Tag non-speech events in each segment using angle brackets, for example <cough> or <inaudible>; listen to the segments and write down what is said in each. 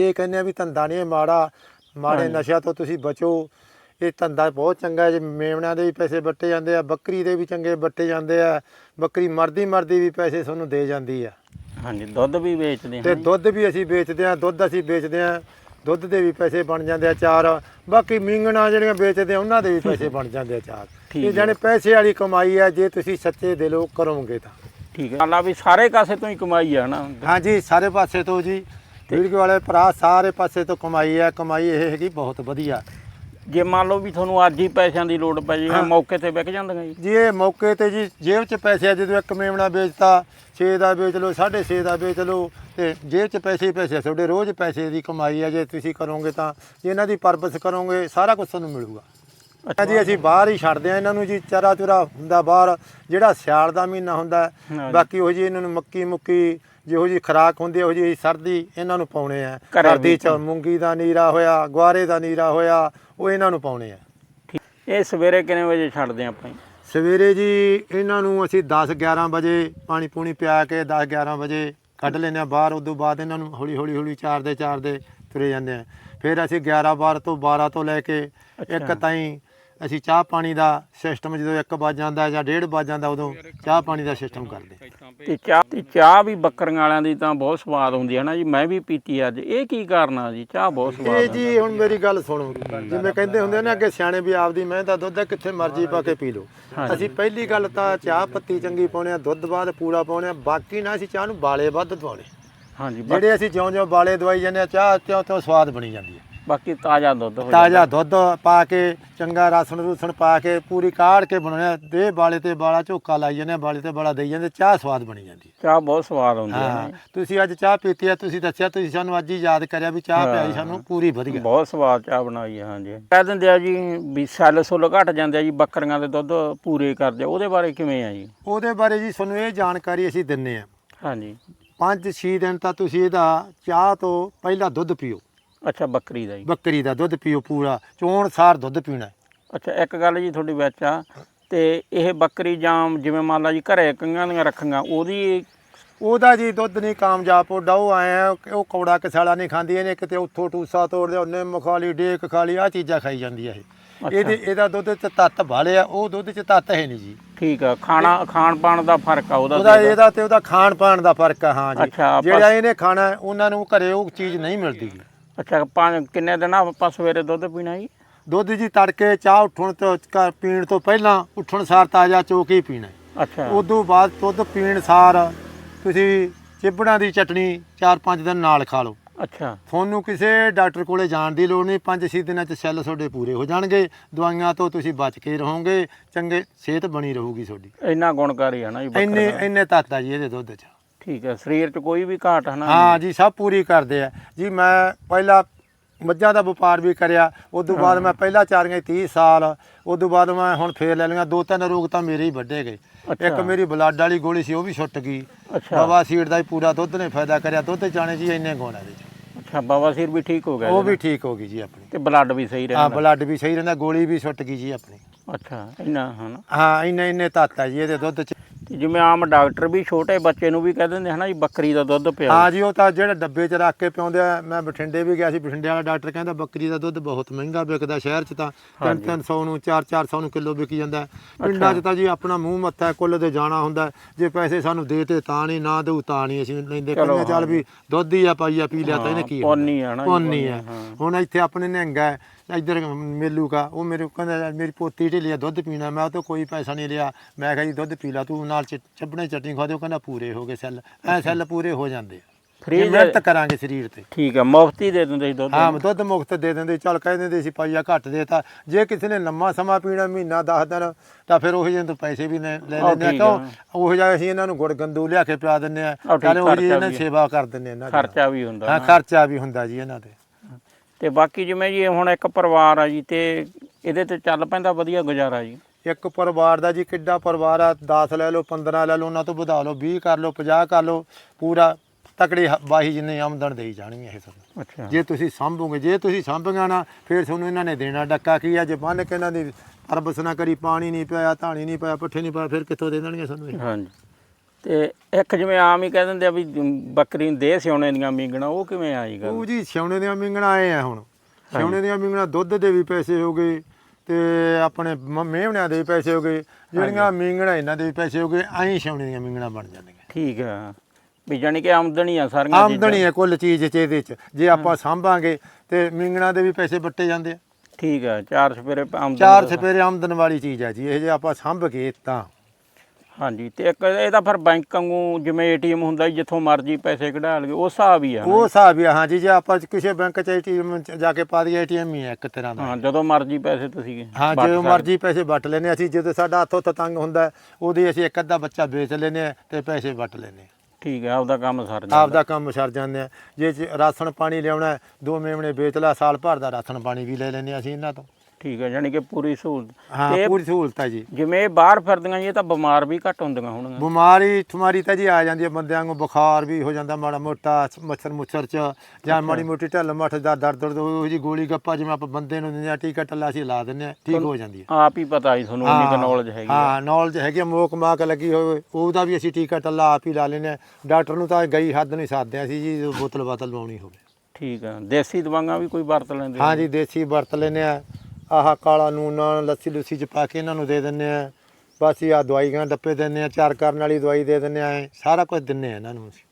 ਇਹ ਕਹਿੰਦੇ ਆ ਵੀ ਧੰਦਾ ਨਹੀਂ ਇਹ ਮਾੜਾ ਮਾੜੇ। ਨਸ਼ਿਆਂ ਤੋਂ ਤੁਸੀਂ ਬਚੋ। ਇਹ ਧੰਦਾ ਬਹੁਤ ਚੰਗਾ ਹੈ ਜੇ ਮੇਮਣਿਆਂ ਦੇ ਵੀ ਪੈਸੇ ਵੱਟੇ ਜਾਂਦੇ ਆ ਬੱਕਰੀ ਦੇ ਵੀ ਚੰਗੇ ਵੱਟੇ ਜਾਂਦੇ ਆ ਬੱਕਰੀ ਮਰਦੀ ਮਰਦੀ ਵੀ ਪੈਸੇ ਤੁਹਾਨੂੰ ਦੇ ਜਾਂਦੀ ਆ। ਹਾਂਜੀ ਦੁੱਧ ਵੀ ਵੇਚਦੇ ਤੇ ਹਾਂ ਦੁੱਧ ਵੀ ਅਸੀਂ ਵੇਚਦੇ ਆ ਦੁੱਧ ਅਸੀਂ ਵੇਚਦੇ ਆ ਦੁੱਧ ਦੇ ਵੀ ਪੈਸੇ ਬਣ ਜਾਂਦੇ ਆ ਚਾਰ। ਬਾਕੀ ਮੀਂਗਣਾ ਜਿਹੜੀਆਂ ਵੇਚਦੇ ਆ ਉਹਨਾਂ ਦੇ ਵੀ ਪੈਸੇ ਬਣ ਜਾਂਦੇ ਆ ਚਾਰ। ਇਹ। ਜਾਣੇ ਪੈਸੇ ਵਾਲੀ ਕਮਾਈ ਆ ਜੇ ਤੁਸੀਂ ਸੱਚੇ ਦਿਲੋਂ ਕਰੋਗੇ ਤਾਂ। ਠੀਕ ਹੈ। ਅੱਲਾ ਵੀ ਸਾਰੇ ਕਾਸੇ ਤੋਂ ਹੀ ਕਮਾਈ ਆ ਨਾ ਹਾਂਜੀ ਸਾਰੇ ਪਾਸੇ ਤੋਂ ਜੀ। ਵੀਡੀਓ ਵਾਲੇ ਭਰਾ ਸਾਰੇ ਪਾਸੇ ਤੋਂ ਕਮਾਈ ਹੈ ਕਮਾਈ ਇਹ ਹੈਗੀ ਬਹੁਤ ਵਧੀਆ ਜੇ ਮੰਨ ਲਓ ਵੀ ਤੁਹਾਨੂੰ ਅੱਜ ਹੀ ਪੈਸਿਆਂ ਦੀ ਲੋੜ ਪੈ ਜੇ। ਮੌਕੇ ਤੇ ਵਿਕ ਜਾਂਦੀਆਂ ਜੀ ਜੀ ਇਹ ਮੌਕੇ ਤੇ ਜੀ ਜੇਬ 'ਚ ਪੈਸੇ ਆ ਜਦੋਂ ਇੱਕ ਮੇਮਣਾ ਵੇਚਤਾ 6 ਦਾ ਵੇਚ ਲਓ 6.5 ਦਾ ਵੇਚ ਲਓ ਤੇ ਜੇਬ 'ਚ ਪੈਸੇ ਹੀ ਪੈਸੇ ਤੁਹਾਡੇ ਰੋਜ਼ ਪੈਸੇ ਦੀ ਕਮਾਈ ਹੈ ਜੇ ਤੁਸੀਂ ਕਰੋਗੇ ਤਾਂ ਜੇ ਇਹਨਾਂ ਦੀ ਪਰਪਸ ਕਰੋਗੇ ਸਾਰਾ ਕੁਝ ਤੁਹਾਨੂੰ ਮਿਲੂਗਾ ਅੱਛਾ ਜੀ ਅਸੀਂ ਬਾਹਰ ਹੀ ਛੱਡਦੇ ਆ ਇਹਨਾਂ ਨੂੰ ਜੀ ਚਾਰਾ ਚੁਰਾ ਹੁੰਦਾ ਬਾਹਰ ਜਿਹੜਾ ਸਿਆਲ ਦਾ ਮਹੀਨਾ ਹੁੰਦਾ। ਬਾਕੀ ਉਹ ਜੀ ਇਹਨਾਂ ਨੂੰ ਮੱਕੀ ਮੁੱਕੀ ਜਿਹੋ ਜੀ ਖਰਾਕ ਹੁੰਦੀ ਹੈ ਉਹ ਜੀ ਸਰਦੀ ਇਹਨਾਂ ਨੂੰ ਪਾਉਣੇ ਆ ਘਰੇ ਸਰਦੀ ਚ। ਮੂੰਗੀ ਦਾ ਨੀਰਾ ਹੋਇਆ ਗੁਆਰੇ ਦਾ ਨੀਰਾ ਹੋਇਆ ਉਹ ਇਹਨਾਂ ਨੂੰ ਪਾਉਣੇ ਆ ਠੀਕ। ਇਹ ਸਵੇਰੇ ਕਿੰਨੇ ਵਜੇ ਛੱਡਦੇ ਆ ਆਪਾਂ ਜੀ? ਸਵੇਰੇ ਜੀ ਇਹਨਾਂ ਨੂੰ ਅਸੀਂ 10 11 ਵਜੇ ਪਾਣੀ ਪੂਣੀ ਪਿਆ ਕੇ 10 11 ਵਜੇ ਕੱਢ ਲੈਂਦੇ ਆ ਬਾਹਰ ਉਦੋਂ ਬਾਅਦ ਇਹਨਾਂ ਨੂੰ ਹੌਲੀ ਹੌਲੀ ਹੌਲੀ ਚਾਰ ਦੇ ਚਾਰ ਦੇ ਤੁਰੇ ਜਾਂਦੇ ਆ ਫਿਰ ਅਸੀਂ 11 12 ਤੋਂ 12 ਤੋਂ ਲੈ ਕੇ ਇੱਕ। ਤਾਈਂ ਅਸੀਂ ਚਾਹ ਪਾਣੀ ਦਾ ਸਿਸਟਮ ਜਦੋਂ 1 ਵੱਜ ਜਾਂਦਾ ਜਾਂ 1:30 ਵੱਜ ਜਾਂਦਾ ਉਦੋਂ ਚਾਹ ਪਾਣੀ ਦਾ ਸਿਸਟਮ ਕਰਦੇ। ਤੇ ਚਾਹ ਤੇ ਚਾਹ ਵੀ ਬੱਕਰੀਆਂ ਵਾਲਿਆਂ ਦੀ ਤਾਂ ਬਹੁਤ ਸਵਾਦ ਹੁੰਦੀ ਹੈ ਨਾ ਜੀ ਮੈਂ ਵੀ ਪੀਤੀ ਅੱਜ। ਇਹ ਕੀ ਕਾਰਨ ਆ ਜੀ? ਚਾਹ ਬਹੁਤ ਸਵਾਦ ਇਹ ਜੀ ਹੁਣ ਮੇਰੀ ਗੱਲ ਸੁਣੋ। ਜਿਵੇਂ ਕਹਿੰਦੇ ਹੁੰਦੇ ਨੇ ਅੱਗੇ ਸਿਆਣੇ ਵੀ ਆਪਦੀ ਮਿਹਨਤ ਦਾ ਦੁੱਧ ਹੈ ਕਿੱਥੇ ਮਰਜ਼ੀ ਪਾ ਕੇ ਪੀ ਲਓ। ਅਸੀਂ ਪਹਿਲੀ ਗੱਲ ਤਾਂ ਚਾਹ ਪੱਤੀ ਚੰਗੀ ਪਾਉਣੇ ਆ ਦੁੱਧ ਬਾਅਦ ਪੂਰਾ ਪਾਉਣੇ ਆ ਬਾਕੀ ਨਾ ਅਸੀਂ ਚਾਹ ਨੂੰ ਬਾਲੇ ਵੱਧ ਦਵਾਉਣੇ। ਹਾਂਜੀ ਜਿਹੜੇ ਅਸੀਂ ਜਿਉਂ ਜਿਉਂ ਬਾਲੇ ਦਵਾਈ ਜਾਂਦੇ ਆ ਚਾਹ ਤਿਉਂ ਤਿਉਂ ਸਵਾਦ ਬਣੀ ਜਾਂਦੀ ਹੈ। ਬਾਕੀ ਤਾਜ਼ਾ ਦੁੱਧ ਹੋ ਤਾਜ਼ਾ ਦੁੱਧ ਪਾ ਕੇ ਚੰਗਾ ਰਸਣ ਰੂਸਣ ਪਾ ਕੇ ਪੂਰੀ ਕਾੜ ਕੇ ਬਣਾਉਣਾ ਦੇ ਬਾਲੇ ਤੇ ਬਾਲਾ ਝੋਕਾ ਲਾਈ ਜਾਂਦੇ ਬਾਲੇ ਤੇ ਬਾਲਾ ਦੇਈ ਜਾਂਦੇ ਚਾਹ ਸਵਾਦ ਬਣੀ ਜਾਂਦੀ ਚਾਹ ਬਹੁਤ ਸਵਾਦ ਹੁੰਦੀ ਹੈ ਤੁਸੀਂ ਅੱਜ ਚਾਹ ਪੀਤੀ ਆ ਤੁਸੀਂ ਦੱਸਿਆ ਤੁਸੀਂ ਸਾਨੂੰ ਅੱਜ ਹੀ ਯਾਦ ਕਰਿਆ ਵੀ ਚਾਹ ਪਿਆਈ ਸਾਨੂੰ ਪੂਰੀ। ਵਧੀਆ। ਬਹੁਤ ਸਵਾਦ ਚਾਹ ਬਣਾਈ ਹੈ ਹਾਂਜੀ। ਕਹਿ ਦਿੰਦੇ ਆ ਜੀ ਵੀ ਸੈੱਲ ਸੁੱਲ ਘਟ ਜਾਂਦੇ ਆ ਜੀ ਬੱਕਰੀਆਂ ਦੇ ਦੁੱਧ ਪੂਰੇ ਕਰਦੇ ਉਹਦੇ ਬਾਰੇ ਕਿਵੇਂ ਆ ਜੀ? ਉਹਦੇ ਬਾਰੇ ਜੀ ਤੁਹਾਨੂੰ ਇਹ ਜਾਣਕਾਰੀ ਅਸੀਂ ਦਿੰਨੇ ਆ। ਹਾਂਜੀ। 5-6 ਦਿਨ ਤਾਂ ਤੁਸੀਂ ਇਹਦਾ ਚਾਹ ਤੋਂ ਪਹਿਲਾਂ ਦੁੱਧ ਪੀਓ। ਅੱਛਾ ਬੱਕਰੀ ਦਾ ਜੀ ਬੱਕਰੀ ਦਾ ਦੁੱਧ ਪੀਓ ਪੂਰਾ ਚੋਣ ਸਾਰ ਦੁੱਧ ਪੀਣਾ ਹੈ। ਅੱਛਾ ਇੱਕ ਗੱਲ ਜੀ ਤੁਹਾਡੀ ਵਿੱਚ ਆ ਤੇ ਇਹ ਬੱਕਰੀ ਜਾਂ ਜਿਵੇਂ ਮੰਨ ਲਾ ਜੀ ਘਰੇ ਕਈਆਂ ਦੀਆਂ ਰੱਖੀਆਂ ਉਹਦੀ ਉਹਦਾ ਜੀ ਦੁੱਧ ਨਹੀਂ ਕਾਮਯਾਬ ਉਹ ਡਾਉ ਆਇਆ ਉਹ ਕੌੜਾ ਕਸਾਲਾ ਨਹੀਂ ਖਾਂਦੀ ਇਹਨੇ ਕਿਤੇ ਉੱਥੋਂ ਟੂਸਾ ਤੋੜਦੇ ਉਹਨੇ ਮਖਾਲੀ ਡੇਕ ਖਾਲੀ ਆ ਚੀਜ਼ਾਂ ਖਾਈ ਜਾਂਦੀ ਹੈ ਇਹ। ਇਹਦੇ ਇਹਦਾ ਦੁੱਧ ਚ ਤੱਤ ਭਾਲਿਆ ਉਹ ਦੁੱਧ ਚ ਤੱਤ ਹੈ ਨਹੀਂ ਜੀ ਠੀਕ ਆ ਖਾਣਾ ਖਾਣ ਪਾਣ ਦਾ ਫ਼ਰਕ ਆ ਉਹਦਾ ਉਹਦਾ ਤੇ ਇਹਦਾ। ਇਹਦਾ ਤੇ ਉਹਦਾ ਖਾਣ ਪਾਣ ਦਾ ਫ਼ਰਕ ਆ ਹਾਂ ਜੀ ਅੱਛਾ, ਆਪਾਂ- ਜਿਹੜਾ ਇਹਨੇ ਖਾਣਾ ਹੈ, ਉਹਨਾਂ ਨੂੰ ਘਰੇ ਉਹ ਚੀਜ਼ ਨਹੀਂ ਮਿਲਦੀ ਜੀ ਅੱਛਾ ਪੰਜ ਕਿੰਨੇ ਦਿਨ ਆਪਾਂ ਸਵੇਰੇ ਦੁੱਧ ਪੀਣਾ ਜੀ? ਦੁੱਧ ਜੀ ਤੜਕੇ ਚਾਹ ਉੱਠਣ ਤੋਂ ਘਰ ਪੀਣ ਤੋਂ ਪਹਿਲਾਂ ਉੱਠਣ ਸਾਰ ਤਾਜ਼ਾ ਚੋ ਕੇ ਹੀ ਪੀਣਾ। ਅੱਛਾ। ਉਦੋਂ ਬਾਅਦ ਦੁੱਧ ਪੀਣ ਸਾਰ ਤੁਸੀਂ ਚਿਬੜਾਂ ਦੀ ਚਟਣੀ 4-5 ਦਿਨ ਨਾਲ ਖਾ ਲਓ। ਅੱਛਾ। ਤੁਹਾਨੂੰ ਕਿਸੇ ਡਾਕਟਰ ਕੋਲੇ ਜਾਣ ਦੀ ਲੋੜ ਨਹੀਂ 5-6 ਦਿਨਾਂ ਚ ਸੈੱਲ ਤੁਹਾਡੇ ਪੂਰੇ ਹੋ ਜਾਣਗੇ ਦਵਾਈਆਂ ਤੋਂ ਤੁਸੀਂ ਬਚ ਕੇ ਰਹੋਗੇ ਚੰਗੇ ਸਿਹਤ ਬਣੀ ਰਹੂਗੀ ਤੁਹਾਡੀ। ਇੰਨਾ ਗੁਣਕਾਰੀ ਹੈ ਨਾ ਜੀ ਇੰਨੇ ਇੰਨੇ ਤੱਤ ਆ ਜੀ ਇਹਦੇ ਦੁੱਧ 'ਚ। ਠੀਕ ਹੈ ਸਰੀਰ 'ਚ ਕੋਈ ਵੀ ਘਾਟ ਹੈ ਨਾ ਹਾਂ ਜੀ ਸਭ ਪੂਰੀ ਕਰਦੇ ਆ। ਜੀ ਮੈਂ ਪਹਿਲਾਂ ਮੱਝਾਂ ਦਾ ਵਪਾਰ ਵੀ ਕਰਿਆ ਉਦੋਂ ਬਾਅਦ ਮੈਂ ਪਹਿਲਾਂ ਚਾਰੀਆਂ 30 ਸਾਲ ਉਦੋਂ ਬਾਅਦ ਮੈਂ ਹੁਣ ਫੇਰ ਲੈ ਲਈਆਂ ਦੋ ਤਿੰਨ ਰੋਗ ਤਾਂ ਮੇਰੇ ਹੀ ਵੱਡੇ ਗਏ। ਇੱਕ। ਮੇਰੀ ਬਲੱਡ ਵਾਲੀ ਗੋਲੀ ਸੀ ਉਹ ਵੀ ਛੁੱਟ ਗਈ। ਅੱਛਾ। ਬਾਬਾ ਸੀਡ ਦਾ ਹੀ ਪੂਰਾ ਦੁੱਧ ਨੇ ਫਾਇਦਾ ਕਰਿਆ ਦੁੱਧ ਜਾਣੇ ਜੀ ਇੰਨੇ ਗੁਣ 'ਚ ਅੱਛਾ ਬਵਾਸੀਰ ਵੀ ਠੀਕ ਹੋ ਗਿਆ ਉਹ ਵੀ ਠੀਕ ਹੋ ਗਈ ਜੀ ਆਪਣੀ। ਤੇ ਬਲੱਡ ਵੀ ਸਹੀ ਹਾਂ ਰਹਿੰਦਾ ਬਲੱਡ ਵੀ ਸਹੀ ਰਹਿੰਦਾ ਗੋਲੀ ਵੀ ਛੁੱਟ ਗਈ ਜੀ ਆਪਣੀ। ਅੱਛਾ ਇੰਨਾ ਹਨਾ। ਹਾਂ ਇੰਨੇ ਇੰਨੇ ਤੱਤ ਆ ਜੀ ਇਹਦੇ ਦੁੱਧ 'ਚ। ਤੇ ਜਿਵੇਂ ਆਮ ਡਾਕਟਰ ਵੀ ਛੋਟੇ ਬੱਚੇ ਨੂੰ ਵੀ ਕਹਿ ਦਿੰਦੇ ਹਨਾ ਜੀ ਬੱਕਰੀ ਦਾ ਦੁੱਧ ਪਿਆ ਹਾਂ ਜੀ ਉਹ ਤਾਂ ਜਿਹੜਾ ਡੱਬੇ 'ਚ ਰੱਖ ਕੇ ਪਿਆਉਂਦੇ ਆ ਮੈਂ ਬਠਿੰਡੇ ਵੀ ਗਿਆ ਸੀ ਬਠਿੰਡੇ ਵਾਲਾ ਡਾਕਟਰ ਕਹਿੰਦਾ ਬੱਕਰੀ ਦਾ ਦੁੱਧ ਬਹੁਤ ਮਹਿੰਗਾ ਵਿਕਦਾ ਸ਼ਹਿਰ 'ਚ ਤਾਂ 3-300 ਨੂੰ 4-400 ਨੂੰ ਕਿਲੋ ਵਿਕੀ ਜਾਂਦਾ। ਪਿੰਡਾਂ 'ਚ ਤਾਂ ਜੀ ਆਪਣਾ ਮੂੰਹ ਮੱਥਾ ਕੁੱਲ ਦੇ ਜਾਣਾ ਹੁੰਦਾ। ਜੇ ਪੈਸੇ ਸਾਨੂੰ ਦੇ ਤੇ ਤਾਂ ਨਹੀਂ ਨਾ ਦੇਊ ਤਾਂ ਨਹੀਂ ਅਸੀਂ ਲੈਂਦੇ ਕਹਿੰਦੇ ਚੱਲ ਵੀ ਦੁੱਧ ਹੀ ਆ ਪਾਈਆ ਪੀ ਲਿਆ ਤਾਂ ਇਹਨੇ ਕੀ ਹੋਣਾ। ਪੁੰਨ ਆ ਨਾ ਪੁੰਨ ਆ। ਹੁਣ ਇੱਥੇ ਆਪਣੇ ਨਿਹੰਗਾ ਇੱਧਰ ਮੇਲੂਗਾ ਉਹ ਮੇਰੇ ਕੋਲ ਕਹਿੰਦਾ ਮੇਰੀ ਪੋਤੀ ਢਿੱਲੀ ਆ ਦੁੱਧ ਪੀਣਾ ਮੈਂ ਉਹ ਤੋਂ ਕੋਈ ਪੈਸਾ ਨਹੀਂ ਲਿਆ। ਮੈਂ ਕਿਹਾ ਜੀ ਦੁੱਧ ਪੀ ਲਾ ਤੂੰ ਨਾਲ ਚੱਬਣੇ ਚਟਨੀ ਖਵਾ ਦਿਓ ਕਹਿੰਦਾ ਪੂਰੇ ਹੋ ਗਏ ਸੈੱਲ। ਐ ਸੈੱਲ ਪੂਰੇ ਹੋ ਜਾਂਦੇ ਆ। ਦੇ- ਮਿਹਨਤ ਕਰਾਂਗੇ ਸਰੀਰ ਤੇ। ਠੀਕ ਆ ਮੁਫਤੀ ਦੇ ਦਿੰਦੇ ਸੀ ਦੁੱਧ। ਹਾਂ ਦੁੱਧ ਮੁਕਤ ਦੇ ਦਿੰਦੇ ਚੱਲ ਕਹਿ ਦਿੰਦੇ ਸੀ ਪਾਈਆ ਘੱਟ ਦੇਤਾ ਜੇ ਕਿਸੇ ਨੇ ਲੰਮਾ ਸਮਾਂ ਪੀਣਾ ਮਹੀਨਾ 10 ਦਿਨ ਤਾਂ ਫਿਰ ਉਹ ਜਿਹੇ ਤੋਂ ਪੈਸੇ ਵੀ ਲੈ ਲੈਂਦੇ ਆ। ਕਿਉਂ। ਉਹ ਜਿਹਾ ਅਸੀਂ ਇਹਨਾਂ ਨੂੰ ਗੁੜ ਗੰਦੂ ਲਿਆ ਕੇ ਪਿਲਾ ਦਿੰਦੇ ਆ। ਚੱਲ ਉਹ ਜੀ ਖਰਚਾ ਇਹਨਾਂ ਦੀ। ਸੇਵਾ ਕਰ ਦਿੰਦੇ ਇਹਨਾਂ ਦੀ ਖਰਚਾ ਵੀ ਹੁੰਦਾ ਹਾਂ। ਖਰਚਾ ਵੀ ਹੁੰਦਾ ਜੀ ਇਹਨਾਂ ਤੇ। ਤੇ ਬਾਕੀ ਜਿਵੇਂ ਜੀ ਹੁਣ ਇੱਕ ਪਰਿਵਾਰ ਆ ਜੀ ਤੇ ਇਹਦੇ ਤੇ ਚੱਲ ਪੈਂਦਾ ਵਧੀਆ ਗੁਜ਼ਾਰਾ ਜੀ। ਇੱਕ ਪਰਿਵਾਰ ਦਾ ਜੀ ਕਿੱਡਾ ਪਰਿਵਾਰ ਆ 10 ਲੈ ਲਓ 15 ਲੈ ਲਓ ਉਹਨਾਂ ਤੋਂ ਵਧਾ ਲਓ 20 ਕਰ ਲਓ 50 ਕਰ ਲਓ ਪੂਰਾ ਤਕੜੀ ਵਾਹੀ ਜਿੰਨੀ ਆਮਦਨ ਦੇਈ ਜਾਣੀ ਇਹ ਤੁਹਾਨੂੰ ਅੱਛਾ। ਜੇ ਤੁਸੀਂ ਸੰਭੋਗੇ ਜੇ ਤੁਸੀਂ ਸੰਭੀਆਂ ਨਾ ਫਿਰ ਤੁਹਾਨੂੰ ਇਹਨਾਂ ਨੇ ਦੇਣਾ ਡੱਕਾ ਕੀ ਆ ਜੇ ਬੰਨ ਕੇ ਇਹਨਾਂ ਦੀ ਪਰਬਸ ਨਾ ਕਰੀ ਪਾਣੀ ਨਹੀਂ ਪਿਆ ਧਾਣੀ ਨਹੀਂ ਪਿਆ ਪੱਠੇ ਨਹੀਂ ਪਾਇਆ ਫਿਰ ਕਿੱਥੋਂ ਦੇ ਦੇਣਗੇ ਸਾਨੂੰ ਇਹ? ਹਾਂਜੀ। ਤੇ ਇੱਕ ਜਿਵੇਂ ਆਮ ਹੀ ਕਹਿ ਦਿੰਦੇ ਆ ਵੀ ਬੱਕਰੀ ਨੂੰ ਦੇ ਸਿਉਣੇ ਦੀਆਂ ਮੀਂਗਣਾ ਉਹ ਕਿਵੇਂ ਆਈ ਗੱਲ? ਉਹ ਜੀ ਸਿਉਣੇ ਦੀਆਂ ਮਿੰਗਣਾ ਆਏ ਆ ਹੁਣ। ਸਿਉਣੇ ਦੀਆਂ ਮਿੰਗਣਾ ਦੁੱਧ ਦੇ ਵੀ ਪੈਸੇ ਹੋ ਗਏ ਤੇ ਆਪਣੇ ਮ- ਮੇਵਣਿਆਂ ਦੇ ਵੀ ਪੈਸੇ ਹੋ ਗਏ। ਜਿਹੜੀਆਂ ਮਿੰਗਣਾ ਇਹਨਾਂ ਦੇ ਵੀ ਪੈਸੇ ਹੋ ਗਏ ਐਂ ਸਿਉਣੇ ਦੀਆਂ ਮਿੰਗਣਾ ਬਣ ਜਾਂਦੀਆਂ। ਠੀਕ ਆ। ਵੀ ਜਾਣੀ ਕਿ ਆਮਦਨੀ ਆ ਸਾਰੀਆਂ ਆਮਦਨੀ ਹੈ ਕੁੱਲ ਚੀਜ਼ ਚ ਇਹਦੇ ਚ। ਜੇ ਆਪਾਂ ਸਾਂਭਾਂਗੇ ਤੇ ਮਿੰਗਣਾ ਦੇ ਵੀ ਪੈਸੇ ਵੱਟੇ ਜਾਂਦੇ ਆ। ਠੀਕ ਆ ਚਾਰ ਸਪੇਰੇ ਆਮਦਨ ਚਾਰ ਸਪੇਰੇ ਆਮਦਨ ਵਾਲੀ ਚੀਜ਼ ਹੈ ਜੀ ਇਹ ਜੇ ਆਪਾਂ ਸਾਂਭ ਕੇ ਤਾਂ। ਹਾਂਜੀ ਤੇ ਇੱਕ ਇਹਦਾ ਫਿਰ ਬੈਂਕ ਵਾਂਗੂ ਜਿਵੇਂ ਏਟੀਐਮ ਹੁੰਦਾ ਜੀ, ਜਿੱਥੋਂ ਮਰਜ਼ੀ ਪੈਸੇ ਕਢਾ ਲਈਏ ਉਹ ਹਿਸਾਬ ਹੀ ਆ ਨਾ। ਉਹ ਹਿਸਾਬ ਹੀ ਆ, ਹਾਂ ਜੀ ਆਪਾਂ ਕਿਸੇ ਬੈਂਕ ਚ ਏਟੀਐਮ ਜਾ ਕੇ ਪਾ ਦਈਏ ਏਟੀਐਮ ਹੀ ਹੈ ਇੱਕ ਤਰ੍ਹਾਂ ਦਾ ਹਾਂ ਜਦੋਂ ਮਰਜ਼ੀ ਪੈਸੇ ਤੁਸੀਂ ਹਾਂ ਜਦੋਂ ਸਕਦੇ। ਮਰਜ਼ੀ ਪੈਸੇ ਵੱਟ ਲੈਨੇ ਅਸੀਂ ਜਦੋਂ ਸਾਡਾ ਹੱਥੋਂ ਤੰਗ ਹੁੰਦਾ ਹੈ, ਉਹਦੇ ਅਸੀਂ ਇੱਕ ਅੱਧਾ ਬੱਚਾ ਵੇਚ ਲੈਨੇ ਆ ਤੇ ਪੈਸੇ ਵੱਟ ਲੈਨੇ ਠੀਕ ਹੈ ਆਪਦਾ ਕੰਮ ਸਰ ਆ ਜਾਂਦਾ ਆਪਦਾ ਕੰਮ ਸਰ ਜਾਂਦੇ ਆ ਜੇ ਚ ਰਾਸ਼ਨ ਪਾਣੀ ਲਿਆਉਣਾ ਹੈ, ਦੋ ਮੇਮਣੇ ਵੇਚ ਲਾ ਸਾਲ ਭਰ ਦਾ ਰਾਸ਼ਨ ਪਾਣੀ ਵੀ ਲੈ ਲੈਨੇ ਆ ਅਸੀਂ ਇਹਨਾਂ ਤੋਂ ਠੀਕ ਹੈ ਜਾਣੀ ਕਿ ਪੂਰੀ ਸਹੂਲਤ। ਹਾਂ ਤੇ ਪੂਰੀ ਸਹੂਲਤ ਹੈ ਜੀ। ਜਿਵੇਂ ਇਹ ਬਾਹਰ ਫਿਰਦੀਆਂ ਜੀ ਇਹ ਤਾਂ ਬਿਮਾਰ ਵੀ ਘੱਟ ਹੁੰਦੀਆਂ ਹੋਣਗੀਆਂ। ਬਿਮਾਰੀ ਠਮਾਰੀ ਤਾਂ ਜੀ ਆ ਜਾਂਦੀ ਹੈ ਬੰਦਿਆਂ ਨੂੰ ਬੁਖਾਰ ਵੀ ਹੋ ਜਾਂਦਾ ਮਾੜਾ ਮੋਟਾ ਮੱਛਰ ਮੁੱਛਰ ਚ ਜਾਂ ਮਾੜੀ ਮੋਟੀ ਢਿੱਲ ਮੱਠ ਦਾ ਦਰਦ ਦਰਦ ਉਹ ਜੀ ਗੋਲੀ ਗੱਪਾ ਜਿਵੇਂ ਆਪਾਂ ਬੰਦੇ ਨੂੰ ਦਿੰਦੇ ਆ ਟੀਕਾ ਟੱਲਾ ਅਸੀਂ ਲਾ ਦਿੰਦੇ ਆ ਠੀਕ ਹੋ ਜਾਂਦੀ ਹੈ ਆਪ ਹੀ ਪਤਾ ਜੀ ਤੁਹਾਨੂੰ ਉਨੀ ਕੁ ਨੌਲੇਜ ਹੈਗੀ ਆ। ਹਾਂ ਨੌਲੇਜ ਹੈਗੀ ਆ, ਮੋਕ ਮਾਕ ਲੱਗੀ ਹੋਵੇ ਉਹਦਾ ਵੀ ਅਸੀਂ ਟੀਕਾ ਟੱਲਾ ਆਪ ਹੀ ਲਾ ਲੈਨੇ ਆ। ਡਾਕਟਰ ਨੂੰ ਤਾਂ ਗਈ ਹੱਦ ਨਹੀਂ ਸਾਧਦੇ ਅਸੀਂ ਜੀ ਜੋ ਬੋਤਲ ਬਾਤਲ ਲਾਉਣੀ ਹੋਵੇ। ਠੀਕ ਹੈ ਦੇਸੀ ਦਵਾਈਆਂ ਵੀ ਕੋਈ ਵਰਤ ਲੈਂਦੇ ਹਾਂ? ਜੀ ਦੇਸੀ ਵਰਤ ਲੈਨੇ ਆ। ਆਹ ਕਾਲਾ ਨੂਨ ਨਾਲ ਲੱਸੀ ਲੁੱਸੀ ਚ ਪਾ ਕੇ ਇਹਨਾਂ ਨੂੰ ਦੇ ਦਿੰਨੇ ਆ। ਬਸ ਇਹ ਆ ਦਵਾਈਆਂ ਡੱਪੇ ਦਿੰਨੇ ਆ ਚਾਰ ਕਰਨ ਵਾਲੀ ਦਵਾਈ ਦੇ ਦਿੰਨੇ ਆ ਸਾਰਾ ਕੁਝ ਦਿੰਨੇ ਆ ਇਹਨਾਂ ਨੂੰ ਅਸੀਂ।